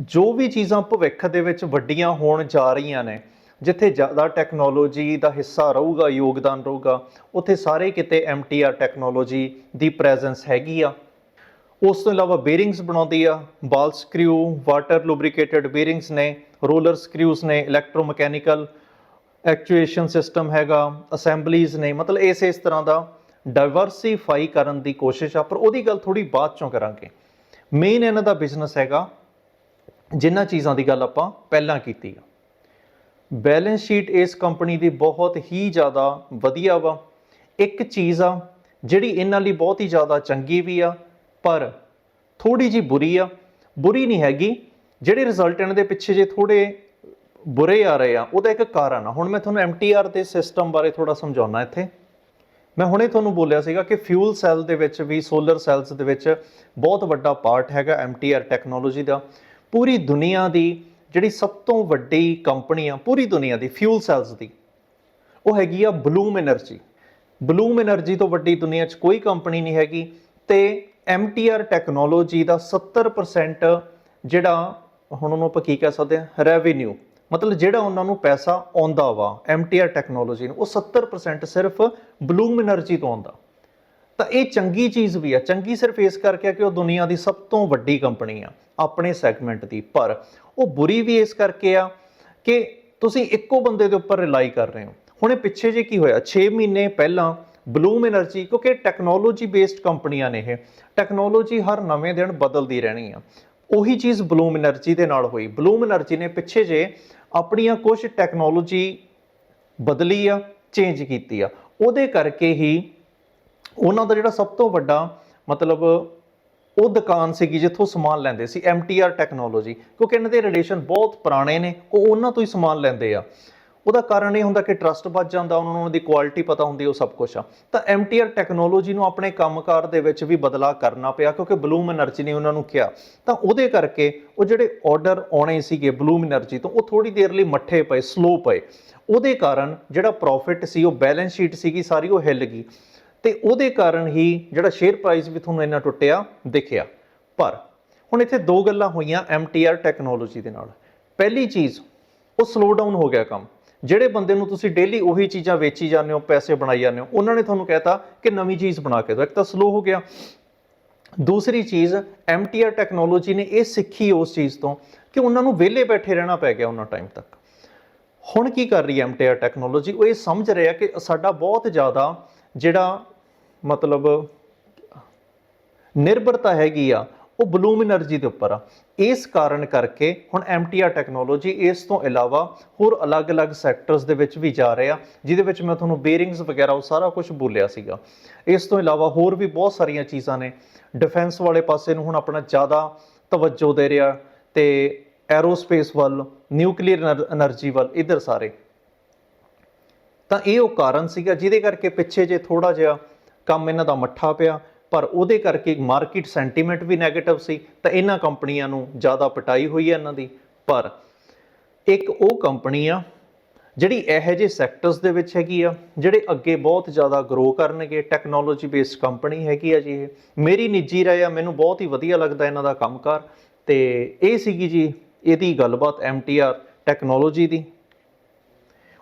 ਜੋ ਵੀ ਚੀਜ਼ਾਂ ਭਵਿੱਖ ਦੇ ਵਿੱਚ ਵੱਡੀਆਂ ਹੋਣ ਜਾ ਰਹੀਆਂ ਨੇ ਜਿੱਥੇ ਜ਼ਿਆਦਾ ਟੈਕਨੋਲੋਜੀ ਦਾ ਹਿੱਸਾ ਰਹੂਗਾ, ਯੋਗਦਾਨ ਰਹੂਗਾ, ਉੱਥੇ ਸਾਰੇ ਕਿਤੇ MTR ਟੈਕਨੋਲੋਜੀ ਦੀ ਪ੍ਰੈਜ਼ੈਂਸ ਹੈਗੀ ਆ। ਉਸ ਤੋਂ ਇਲਾਵਾ ਬੇਰਿੰਗਸ ਬਣਾਉਂਦੀ ਆ ਬਾਲ ਸਕਰੂ ਵਾਟਰ ਲੁਬਰੀਕੇਟਡ ਬੇਰਿੰਗਸ ਨੇ ਰੋਲਰ ਸਕਰੂਸ ਨੇ ਇਲੈਕਟ੍ਰੋਮੈਕੈਨੀਕਲ ਐਕਚੁਏਸ਼ਨ ਸਿਸਟਮ ਹੈਗਾ ਅਸੈਂਬਲੀਜ਼ ਨੇ, ਮਤਲਬ ਇਸ ਇਸ ਤਰ੍ਹਾਂ ਦਾ ਡਾਈਵਰਸਿਫਾਈ ਕਰਨ ਦੀ ਕੋਸ਼ਿਸ਼ ਆ, ਪਰ ਉਹਦੀ ਗੱਲ ਥੋੜੀ ਬਾਅਦ ਚੋਂ ਕਰਾਂਗੇ। ਮੇਨ ਇਹਨਾਂ ਦਾ ਬਿਜ਼ਨਸ ਹੈਗਾ ਜਿਨ੍ਹਾਂ ਚੀਜ਼ਾਂ ਦੀ ਗੱਲ ਆਪਾਂ ਪਹਿਲਾਂ ਕੀਤੀ ਆ। ਬੈਲੈਂਸ ਸ਼ੀਟ ਇਸ ਕੰਪਨੀ ਦੀ ਬਹੁਤ ਹੀ ਜ਼ਿਆਦਾ ਵਧੀਆ ਵਾ। ਇੱਕ ਚੀਜ਼ ਆ, ਜਿਹੜੀ ਇਹਨਾਂ ਲਈ ਬਹੁਤ ਹੀ ਜ਼ਿਆਦਾ ਚੰਗੀ ਵੀ ਆ, ਪਰ ਥੋੜੀ ਜੀ ਬੁਰੀ ਆ। ਬੁਰੀ ਨਹੀਂ ਹੈਗੀ, ਜਿਹੜੇ ਰਿਜ਼ਲਟ ਇਹਨਾਂ ਦੇ ਪਿੱਛੇ ਜੇ ਥੋੜੇ ਬੁਰੇ ਆ ਰਹੇ ਆ, ਉਹਦਾ ਇੱਕ ਕਾਰਨ ਆ। ਹੁਣ ਮੈਂ ਤੁਹਾਨੂੰ MTR ਦੇ ਸਿਸਟਮ ਬਾਰੇ ਥੋੜਾ ਸਮਝਾਉਣਾ ਇੱਥੇ। ਮੈਂ ਹੁਣੇ ਤੁਹਾਨੂੰ ਬੋਲਿਆ ਸੀਗਾ ਕਿ ਫਿਊਲ ਸੈੱਲ ਦੇ ਵਿੱਚ ਵੀ ਸੋਲਰ ਸੈੱਲਸ ਦੇ ਵਿੱਚ ਬਹੁਤ ਵੱਡਾ ਪਾਰਟ ਹੈਗਾ MTR ਟੈਕਨੋਲੋਜੀ ਦਾ। ਪੂਰੀ ਦੁਨੀਆ ਦੀ ਜਿਹੜੀ ਸਭ ਤੋਂ ਵੱਡੀ ਕੰਪਨੀ ਆ ਪੂਰੀ ਦੁਨੀਆ ਦੀ ਫਿਊਲ ਸੈਲਸ ਦੀ, ਉਹ ਹੈਗੀ ਆ ਬਲੂਮ એનર્ਜੀ ਬਲੂਮ એનર્ਜੀ ਤੋਂ ਵੱਡੀ ਦੁਨੀਆ 'ਚ ਕੋਈ ਕੰਪਨੀ ਨਹੀਂ ਹੈਗੀ ਤੇ MTR ਟੈਕਨੋਲੋਜੀ ਦਾ 70% ਜਿਹੜਾ, ਹੁਣ ਉਹਨੂੰ ਆਪਾਂ ਕੀ ਕਹਿ ਸਕਦੇ ਆ ਰੈਵਨਿਊ ਮਤਲਬ ਜਿਹੜਾ ਉਹਨਾਂ ਨੂੰ ਪੈਸਾ ਆਉਂਦਾ ਵਾ MTR ਟੈਕਨੋਲੋਜੀ ਨੂੰ, ਉਹ 70% ਸਿਰਫ ਬਲੂਮ એનર્ਜੀ ਤੋਂ ਆਉਂਦਾ। ਤਾਂ ਇਹ ਚੰਗੀ ਚੀਜ਼ ਵੀ ਆ, ਚੰਗੀ ਸਿਰਫ ਇਸ ਕਰਕੇ ਕਿ ਉਹ ਦੁਨੀਆ ਦੀ ਸਭ ਤੋਂ ਵੱਡੀ ਕੰਪਨੀ ਆ, ਆਪਣੇ ਸੈਗਮੈਂਟ ਦੀ, ਪਰ ਉਹ ਬੁਰੀ ਵੀ ਇਸ ਕਰਕੇ ਆ ਕਿ ਤੁਸੀਂ ਇੱਕੋ ਬੰਦੇ ਦੇ ਉੱਪਰ ਰਿਲਾਈ ਕਰ ਰਹੇ ਹੋ। ਹੁਣੇ ਪਿੱਛੇ ਜੇ ਕੀ ਹੋਇਆ? 6 ਮਹੀਨੇ ਪਹਿਲਾਂ ਬਲੂਮ એનર્ਜੀ ਕਿਉਂਕਿ ਟੈਕਨੋਲੋਜੀ ਬੇਸਡ ਕੰਪਨੀਆਂ ਨੇ ਇਹ ਟੈਕਨੋਲੋਜੀ ਹਰ ਨਵੇਂ ਦਿਨ ਬਦਲਦੀ ਰਹਿਣੀ ਆ। ਉਹੀ ਚੀਜ਼ ਬਲੂਮ એનર્ਜੀ ਦੇ ਨਾਲ ਹੋਈ। ਬਲੂਮ એનર્ਜੀ ਨੇ ਪਿੱਛੇ ਜੇ ਆਪਣੀਆਂ ਕੁਝ ਟੈਕਨੋਲੋਜੀ ਬਦਲੀ ਆ ਚੇਂਜ ਕੀਤੀ ਆ। ਉਹਦੇ ਕਰਕੇ ਹੀ ਉਹਨਾਂ ਦਾ ਜਿਹੜਾ ਸਭ ਤੋਂ ਵੱਡਾ ਮਤਲਬ ਉਹ ਦੁਕਾਨ ਸੀਗੀ ਜਿੱਥੋਂ ਸਮਾਨ ਲੈਂਦੇ ਸੀ ਐੱਮ ਟੀ ਆਰ ਟੈਕਨੋਲੋਜੀ ਕਿਉਂਕਿ ਇਹਨਾਂ ਦੇ ਰਿਲੇਸ਼ਨ ਬਹੁਤ ਪੁਰਾਣੇ ਨੇ, ਉਹ ਉਹਨਾਂ ਤੋਂ ਹੀ ਸਮਾਨ ਲੈਂਦੇ ਆ। ਉਹਦਾ ਕਾਰਨ ਇਹ ਹੁੰਦਾ ਕਿ ਟਰਸਟ ਵੱਜ ਜਾਂਦਾ, ਉਹਨਾਂ ਨੂੰ ਦੀ ਕੁਆਲਿਟੀ ਪਤਾ ਹੁੰਦੀ ਉਹ ਸਭ ਕੁਝ ਆ। ਤਾਂ ਐੱਮ ਟੀ ਆਰ ਟੈਕਨੋਲੋਜੀ ਨੂੰ ਆਪਣੇ ਕੰਮਕਾਰ ਦੇ ਵਿੱਚ ਵੀ ਬਦਲਾਅ ਕਰਨਾ ਪਿਆ, ਕਿਉਂਕਿ ਬਲੂਮ એનર્ਜੀ ਨੇ ਉਹਨਾਂ ਨੂੰ ਕਿਹਾ। ਤਾਂ ਉਹਦੇ ਕਰਕੇ ਉਹ ਜਿਹੜੇ ਆਰਡਰ ਆਉਣੇ ਸੀਗੇ ਬਲੂਮ એનર્ਜੀ ਤੋਂ, ਉਹ ਥੋੜੀ ਦੇਰ ਲਈ ਮੱਠੇ ਪਏ ਸਲੋ ਪਏ। ਉਹਦੇ ਕਾਰਨ ਜਿਹੜਾ ਪ੍ਰੋਫਿਟ ਸੀ, ਉਹ ਬੈਲੈਂਸ ਸ਼ੀਟ ਸੀਗੀ, ਸਾਰੀ ਉਹ ਹਿੱਲ ਗਈ। ਤੇ ਉਹਦੇ ਕਾਰਨ ਹੀ ਜਿਹੜਾ ਸ਼ੇਅਰ ਪ੍ਰਾਈਸ ਵੀ ਤੁਹਾਨੂੰ ਇੰਨਾ ਟੁੱਟਿਆ ਦਿਖਿਆ। ਪਰ ਹੁਣ ਇੱਥੇ ਦੋ ਗੱਲਾਂ ਹੋਈਆਂ MTR ਟੈਕਨੋਲੋਜੀ ਦੇ ਨਾਲ। ਪਹਿਲੀ ਚੀਜ਼, ਉਹ ਸਲੋ ਡਾਊਨ ਹੋ ਗਿਆ ਕੰਮ। ਜਿਹੜੇ ਬੰਦੇ ਨੂੰ ਤੁਸੀਂ ਡੇਲੀ ਉਹੀ ਚੀਜ਼ਾਂ ਵੇਚੀ ਜਾਂਦੇ ਹੋ, ਪੈਸੇ ਬਣਾਈ ਜਾਂਦੇ ਹੋ, ਉਹਨਾਂ ਨੇ ਤੁਹਾਨੂੰ ਕਹਿਤਾ ਕਿ ਨਵੀਂ ਚੀਜ਼ ਬਣਾ ਕੇ ਦਿਓ। ਇੱਕ ਤਾਂ ਸਲੋ ਹੋ ਗਿਆ। ਦੂਸਰੀ ਚੀਜ਼ MTR ਟੈਕਨੋਲੋਜੀ ਨੇ ਇਹ ਸਿੱਖੀ ਉਸ ਚੀਜ਼ ਤੋਂ ਕਿ ਉਹਨਾਂ ਨੂੰ ਵਿਹਲੇ ਬੈਠੇ ਰਹਿਣਾ ਪੈ ਗਿਆ ਉਹਨਾਂ ਟਾਈਮ ਤੱਕ। ਹੁਣ ਕੀ ਕਰ ਰਹੀ ਹੈ MTR ਟੈਕਨੋਲੋਜੀ ਉਹ ਇਹ ਸਮਝ ਰਿਹਾ ਕਿ ਸਾਡਾ ਬਹੁਤ ਜ਼ਿਆਦਾ ਜਿਹੜਾ ਮਤਲਬ ਨਿਰਭਰਤਾ ਹੈਗੀ ਆ, ਉਹ ਬਲੂਮ એનર્ਜੀ ਦੇ ਉੱਪਰ ਆ। ਇਸ ਕਾਰਨ ਕਰਕੇ ਹੁਣ ਐਮਟੀਆਰ ਟੈਕਨੋਲੋਜੀ ਇਸ ਤੋਂ ਇਲਾਵਾ ਹੋਰ ਅਲੱਗ-ਅਲੱਗ ਸੈਕਟਰਸ ਦੇ ਵਿੱਚ ਵੀ ਜਾ ਰਿਹਾ ਜਿਹਦੇ ਵਿੱਚ ਮੈਂ ਤੁਹਾਨੂੰ ਬੇਰਿੰਗਸ ਵਗੈਰਾ, ਉਹ ਸਾਰਾ ਕੁਝ ਬੋਲਿਆ ਸੀਗਾ। ਇਸ ਤੋਂ ਇਲਾਵਾ ਹੋਰ ਵੀ ਬਹੁਤ ਸਾਰੀਆਂ ਚੀਜ਼ਾਂ ਨੇ। ਡਿਫੈਂਸ ਵਾਲੇ ਪਾਸੇ ਨੂੰ ਹੁਣ ਆਪਣਾ ਜ਼ਿਆਦਾ ਤਵੱਜੋ ਦੇ ਰਿਹਾ ਤੇ ਐਰੋਸਪੇਸ ਵੱਲ, ਨਿਊਕਲੀਅਰ એનર્ਜੀ ਵੱਲ, ਇਧਰ ਸਾਰੇ। ਤਾਂ ਇਹ ਉਹ ਕਾਰਨ ਸੀਗਾ ਜਿਹਦੇ ਕਰਕੇ ਪਿੱਛੇ ਜੇ ਥੋੜਾ ਜਿਹਾ ਕੰਮ ਇਹਨਾਂ ਦਾ ਮੱਠਾ ਪਿਆ, ਪਰ ਉਹਦੇ ਕਰਕੇ ਮਾਰਕੀਟ ਸੈਂਟੀਮੈਂਟ ਵੀ 네ਗੇਟਿਵ ਸੀ, ਤਾਂ ਇਹਨਾਂ ਕੰਪਨੀਆਂ ਨੂੰ ਜ਼ਿਆਦਾ ਪਟਾਈ ਹੋਈ ਹੈ ਇਹਨਾਂ ਦੀ। ਪਰ ਇੱਕ ਉਹ ਕੰਪਨੀ ਆ, ਜਿਹੜੀ ਇਹੋ ਜਿਹੇ ਸੈਕਟਰਸ ਦੇ ਵਿੱਚ ਹੈਗੀ ਆ, ਜਿਹੜੇ ਅੱਗੇ ਬਹੁਤ ਜ਼ਿਆਦਾ ਗਰੋ ਕਰਨਗੇ ਟੈਕਨੋਲੋਜੀ ਬੇਸਡ ਕੰਪਨੀ ਹੈਗੀ ਆ ਜੀ ਇਹ। ਮੇਰੀ ਨਿੱਜੀ ਰਾਏ ਆ, ਮੈਨੂੰ ਬਹੁਤ ਹੀ ਵਧੀਆ ਲੱਗਦਾ ਇਹਨਾਂ ਦਾ ਕੰਮਕਾਰ। ਤੇ ਇਹ ਸੀਗੀ ਜੀ, ਇਹਦੀ ਗੱਲਬਾਤ MTR ਟੈਕਨੋਲੋਜੀ ਦੀ।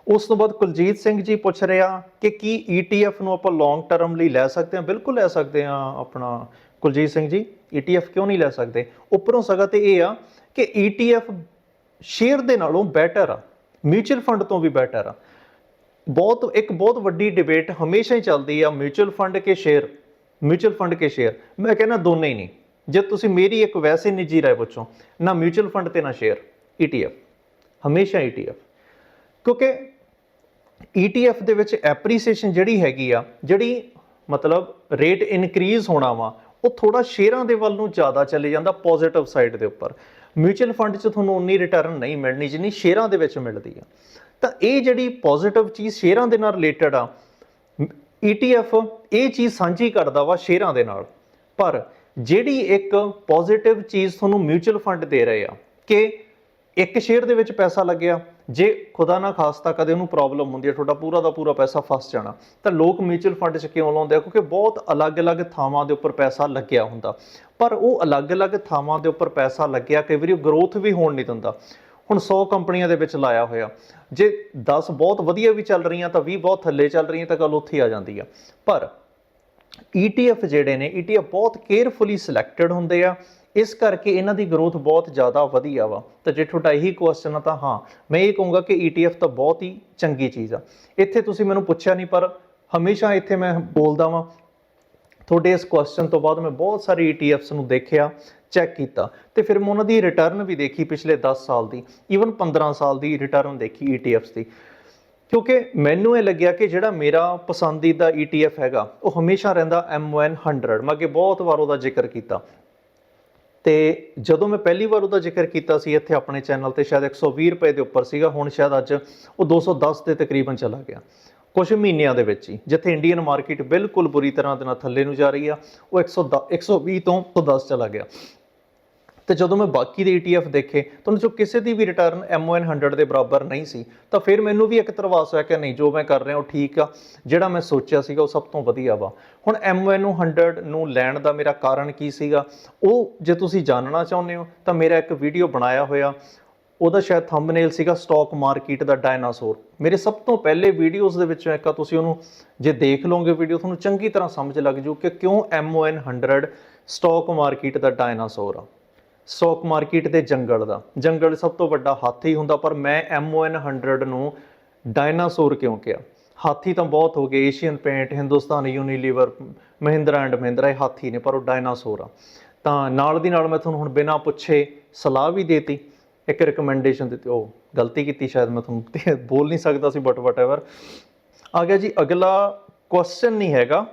ਉਸ ਤੋਂ ਬਾਅਦ ਕੁਲਜੀਤ ਸਿੰਘ ਜੀ ਪੁੱਛ ਰਿਹਾ ਕਿ ਕੀ ETF ਨੂੰ ਆਪਾਂ ਲੌਂਗ ਟਰਮ ਲਈ ਲੈ ਸਕਦੇ ਹਾਂ? ਬਿਲਕੁਲ ਲੈ ਸਕਦੇ ਹਾਂ ਆਪਣਾ ਕੁਲਜੀਤ ਸਿੰਘ ਜੀ। ETF ਕਿਉਂ ਨਹੀਂ ਲੈ ਸਕਦੇ? ਉੱਪਰੋਂ ਸਗਾ ਤੇ ਇਹ ਆ ਕਿ ETF ਸ਼ੇਅਰ ਦੇ ਨਾਲੋਂ ਬੈਟਰ ਆ। ਮਿਊਚੁਅਲ ਫੰਡ ਤੋਂ ਵੀ ਬੈਟਰ ਆ। ਬਹੁਤ, ਇੱਕ ਬਹੁਤ ਵੱਡੀ ਡਿਬੇਟ ਹਮੇਸ਼ਾ ਹੀ ਚੱਲਦੀ ਆ ਮਿਊਚੁਅਲ ਫੰਡ ਕੇ ਸ਼ੇਅਰ ਮਿਊਚੁਅਲ ਫੰਡ ਕੇ ਸ਼ੇਅਰ ਮੈਂ ਕਹਿੰਦਾ ਦੋਨੇ ਹੀ ਨਹੀਂ। ਜੇ ਤੁਸੀਂ ਮੇਰੀ ਇੱਕ ਵੈਸੇ ਨਿੱਜੀ ਰਾਏ ਪੁੱਛੋ, ਨਾ ਮਿਊਚੁਅਲ ਫੰਡ ਤੇ ਨਾ ਸ਼ੇਅਰ ETF ਹਮੇਸ਼ਾ ETF ਕਿਉਂਕਿ ETF ਦੇ ਵਿੱਚ ਐਪਰੀਸੀਏਸ਼ਨ ਜਿਹੜੀ ਹੈਗੀ ਆ, ਜਿਹੜੀ ਮਤਲਬ ਰੇਟ ਇਨਕਰੀਜ਼ ਹੋਣਾ ਵਾ, ਉਹ ਥੋੜਾ ਸ਼ੇਅਰਾਂ ਦੇ ਵੱਲ ਨੂੰ ਜ਼ਿਆਦਾ ਚਲੇ ਜਾਂਦਾ ਪੋਜ਼ਿਟਿਵ ਸਾਈਡ ਦੇ ਉੱਪਰ। ਮਿਊਚੁਅਲ ਫੰਡ 'ਚ ਤੁਹਾਨੂੰ ਉਨੀ ਰਿਟਰਨ ਨਹੀਂ ਮਿਲਣੀ ਜਿੰਨੀ ਸ਼ੇਅਰਾਂ ਦੇ ਵਿੱਚ ਮਿਲਦੀ ਆ। ਤਾਂ ਇਹ ਜਿਹੜੀ ਪੋਜ਼ਿਟਿਵ ਚੀਜ਼ ਸ਼ੇਅਰਾਂ ਦੇ ਨਾਲ ਰਿਲੇਟਡ ਆ ETF ਇਹ ਚੀਜ਼ ਸਾਂਝੀ ਕਰਦਾ ਵਾ ਸ਼ੇਅਰਾਂ ਦੇ ਨਾਲ। ਪਰ ਜਿਹੜੀ ਇੱਕ ਪੋਜ਼ਿਟਿਵ ਚੀਜ਼ ਤੁਹਾਨੂੰ ਮਿਊਚੁਅਲ ਫੰਡ ਦੇ ਰਹੇ ਆ, ਕਿ ਇੱਕ ਸ਼ੇਅਰ ਦੇ ਵਿੱਚ ਪੈਸਾ ਲੱਗਿਆ। ਜੇ ਖੁਦਾ ਨਾ ਖਾਸਤਾ ਕਦੇ ਉਹਨੂੰ ਪ੍ਰੋਬਲਮ ਹੁੰਦੀ ਹੈ, ਤੁਹਾਡਾ ਪੂਰਾ ਦਾ ਪੂਰਾ ਪੈਸਾ ਫਸ ਜਾਣਾ। ਤਾਂ ਲੋਕ ਮਿਊਚੁਅਲ ਫੰਡ 'ਚ ਕਿਉਂ ਲਾਉਂਦੇ ਆ? ਕਿਉਂਕਿ ਬਹੁਤ ਅਲੱਗ-ਅਲੱਗ ਥਾਵਾਂ ਦੇ ਉੱਪਰ ਪੈਸਾ ਲੱਗਿਆ ਹੁੰਦਾ। ਪਰ ਉਹ ਅਲੱਗ-ਅਲੱਗ ਥਾਵਾਂ ਦੇ ਉੱਪਰ ਪੈਸਾ ਲੱਗਿਆ, ਕਈ ਵਾਰੀ ਗਰੋਥ ਵੀ ਹੋਣ ਨਹੀਂ ਦਿੰਦਾ। ਹੁਣ 100 ਕੰਪਨੀਆਂ ਦੇ ਵਿੱਚ ਲਾਇਆ ਹੋਇਆ। ਜੇ 10 ਬਹੁਤ ਵਧੀਆ ਵੀ ਚੱਲ ਰਹੀਆਂ, ਤਾਂ 20 ਬਹੁਤ ਥੱਲੇ ਚੱਲ ਰਹੀਆਂ, ਤਾਂ ਗੱਲ ਉੱਥੇ ਆ ਜਾਂਦੀ ਆ। ਪਰ ETF ਜਿਹੜੇ ਨੇ ETF ਬਹੁਤ ਕੇਅਰਫੁਲੀ ਸਿਲੈਕਟਡ ਹੁੰਦੇ ਆ। ਇਸ ਕਰਕੇ ਇਹਨਾਂ ਦੀ ਗਰੋਥ ਬਹੁਤ ਜ਼ਿਆਦਾ ਵਧੀਆ ਵਾ। ਤਾਂ ਜੇ ਤੁਹਾਡਾ ਇਹੀ ਕੁਐਸਚਨ ਆ ਤਾਂ ਹਾਂ, ਮੈਂ ਇਹ ਕਹੂੰਗਾ ਕਿ ETF ਤਾਂ ਬਹੁਤ ਹੀ ਚੰਗੀ ਚੀਜ਼ ਆ। ਇੱਥੇ ਤੁਸੀਂ ਮੈਨੂੰ ਪੁੱਛਿਆ ਨਹੀਂ, ਪਰ ਹਮੇਸ਼ਾ ਇੱਥੇ ਮੈਂ ਬੋਲਦਾ ਵਾਂ। ਤੁਹਾਡੇ ਇਸ ਕੁਐਸਚਨ ਤੋਂ ਬਾਅਦ ਮੈਂ ਬਹੁਤ ਸਾਰੇ ETFs ਨੂੰ ਦੇਖਿਆ ਚੈੱਕ ਕੀਤਾ। ਤੇ ਫਿਰ ਮੈਂ ਉਹਨਾਂ ਦੀ ਰਿਟਰਨ ਵੀ ਦੇਖੀ ਪਿਛਲੇ 10 ਸਾਲ ਦੀ। ਈਵਨ 15 ਸਾਲ ਦੀ ਰਿਟਰਨ ਦੇਖੀ ETFs ਦੀ। ਕਿਉਂਕਿ ਮੈਨੂੰ ਇਹ ਲੱਗਿਆ ਕਿ ਜਿਹੜਾ ਮੇਰਾ ਪਸੰਦੀਦਾ ETF ਹੈਗਾ, ਉਹ ਹਮੇਸ਼ਾ ਰਹਿੰਦਾ M100 ਮੈਂ ਅੱਗੇ ਬਹੁਤ ਵਾਰ ਉਹਦਾ ਜ਼ਿਕਰ ਕੀਤਾ। ਤੇ ਜਦੋਂ ਮੈਂ ਪਹਿਲੀ ਵਾਰ ਉਹਦਾ ਜ਼ਿਕਰ ਕੀਤਾ ਸੀ ਇੱਥੇ ਆਪਣੇ ਚੈਨਲ ਤੇ, ਸ਼ਾਇਦ 120 ਰੁਪਏ ਦੇ ਉੱਪਰ ਸੀਗਾ, ਹੁਣ ਸ਼ਾਇਦ ਅੱਜ ਉਹ 210 ਦੇ ਤਕਰੀਬਨ ਚਲਾ ਗਿਆ। ਕੁਝ ਮਹੀਨਿਆਂ ਦੇ ਵਿੱਚ ਹੀ, ਜਿੱਥੇ ਇੰਡੀਅਨ ਮਾਰਕੀਟ ਬਿਲਕੁਲ ਬੁਰੀ ਤਰ੍ਹਾਂ ਦੇ ਨਾਲ ਥੱਲੇ ਨੂੰ ਜਾ ਰਹੀ ਆ, ਉਹ 110 120 ਤੋਂ 110 ਚਲਾ ਗਿਆ। ਤੇ ਜਦੋਂ ਮੈਂ ਬਾਕੀ ਦੇ ETF ਦੇਖੇ, ਤਾਂ ਉਹਨਾਂ ਚੋਂ ਕਿਸੇ ਦੀ ਵੀ ਰਿਟਰਨ M100 ਦੇ ਬਰਾਬਰ ਨਹੀਂ ਸੀ। ਤਾਂ ਫਿਰ ਮੈਨੂੰ ਵੀ ਇੱਕ ਤਰਵਾਸ ਹੋਇਆ ਕਿ ਨਹੀਂ, ਜੋ ਮੈਂ ਕਰ ਰਿਹਾ ਉਹ ਠੀਕ ਆ, ਜਿਹੜਾ ਮੈਂ ਸੋਚਿਆ ਸੀਗਾ ਉਹ ਸਭ ਤੋਂ ਵਧੀਆ ਵਾ। ਹੁਣ M100 ਨੂੰ ਲੈਣ ਦਾ ਮੇਰਾ ਕਾਰਨ ਕੀ ਸੀਗਾ? ਉਹ ਜੇ ਤੁਸੀਂ ਜਾਣਨਾ ਚਾਹੁੰਦੇ ਹੋ, ਤਾਂ ਮੇਰਾ ਇੱਕ ਵੀਡੀਓ ਬਣਾਇਆ ਹੋਇਆ। ਉਹਦਾ ਸ਼ਾਇਦ ਥੰਬਨੇਲ ਸੀਗਾ ਸਟਾਕ ਮਾਰਕੀਟ ਦਾ ਡਾਇਨਾਸੌਰ ਮੇਰੇ ਸਭ ਤੋਂ ਪਹਿਲੇ ਵੀਡੀਓਜ਼ ਦੇ ਵਿੱਚੋਂ ਇੱਕ ਆ, ਤੁਸੀਂ ਉਹਨੂੰ ਜੇ ਦੇਖ ਲਓਗੇ ਵੀਡੀਓ ਤੁਹਾਨੂੰ ਚੰਗੀ ਤਰ੍ਹਾਂ ਸਮਝ ਲੱਗ ਜੂ ਕਿ ਕਿਉਂ M100 ਸਟਾਕ ਮਾਰਕੀਟ ਦਾ ਡਾਇਨਾਸੌਰ ਆ। ਸਟਾਕ ਮਾਰਕੀਟ ਦੇ ਜੰਗਲ ਦਾ। ਜੰਗਲ ਸਭ ਤੋਂ ਵੱਡਾ ਹਾਥੀ ਹੁੰਦਾ, ਪਰ ਮੈਂ M100 ਨੂੰ ਡਾਇਨਾਸੌਰ ਕਿਉਂ ਕਿਹਾ? ਹਾਥੀ ਤਾਂ ਬਹੁਤ ਹੋ ਗਏ Asian paint Hindustan Unilever Mahindra and Mahindra ਇਹ ਹਾਥੀ ਨੇ, ਪਰ ਉਹ ਡਾਇਨਾਸੌਰ ਆ। ਤਾਂ ਨਾਲ ਦੀ ਨਾਲ ਮੈਂ ਤੁਹਾਨੂੰ ਹੁਣ ਬਿਨਾਂ ਪੁੱਛੇ ਸਲਾਹ ਵੀ ਦੇਤੀ, ਇੱਕ ਰეკਮੈਂਡੇਸ਼ਨ ਦਿੱਤੀ, ਉਹ ਗਲਤੀ ਕੀਤੀ ਸ਼ਾਇਦ, ਮੈਂ ਤੁਹਾਨੂੰ ਤੇ ਬੋਲ ਨਹੀਂ ਸਕਦਾ ਸੀ ਬਟ ਵਟਐਵਰ ਆ ਗਿਆ ਜੀ, ਅਗਲਾ ਕੁਐਸਚਨ ਨਹੀਂ ਹੈਗਾ,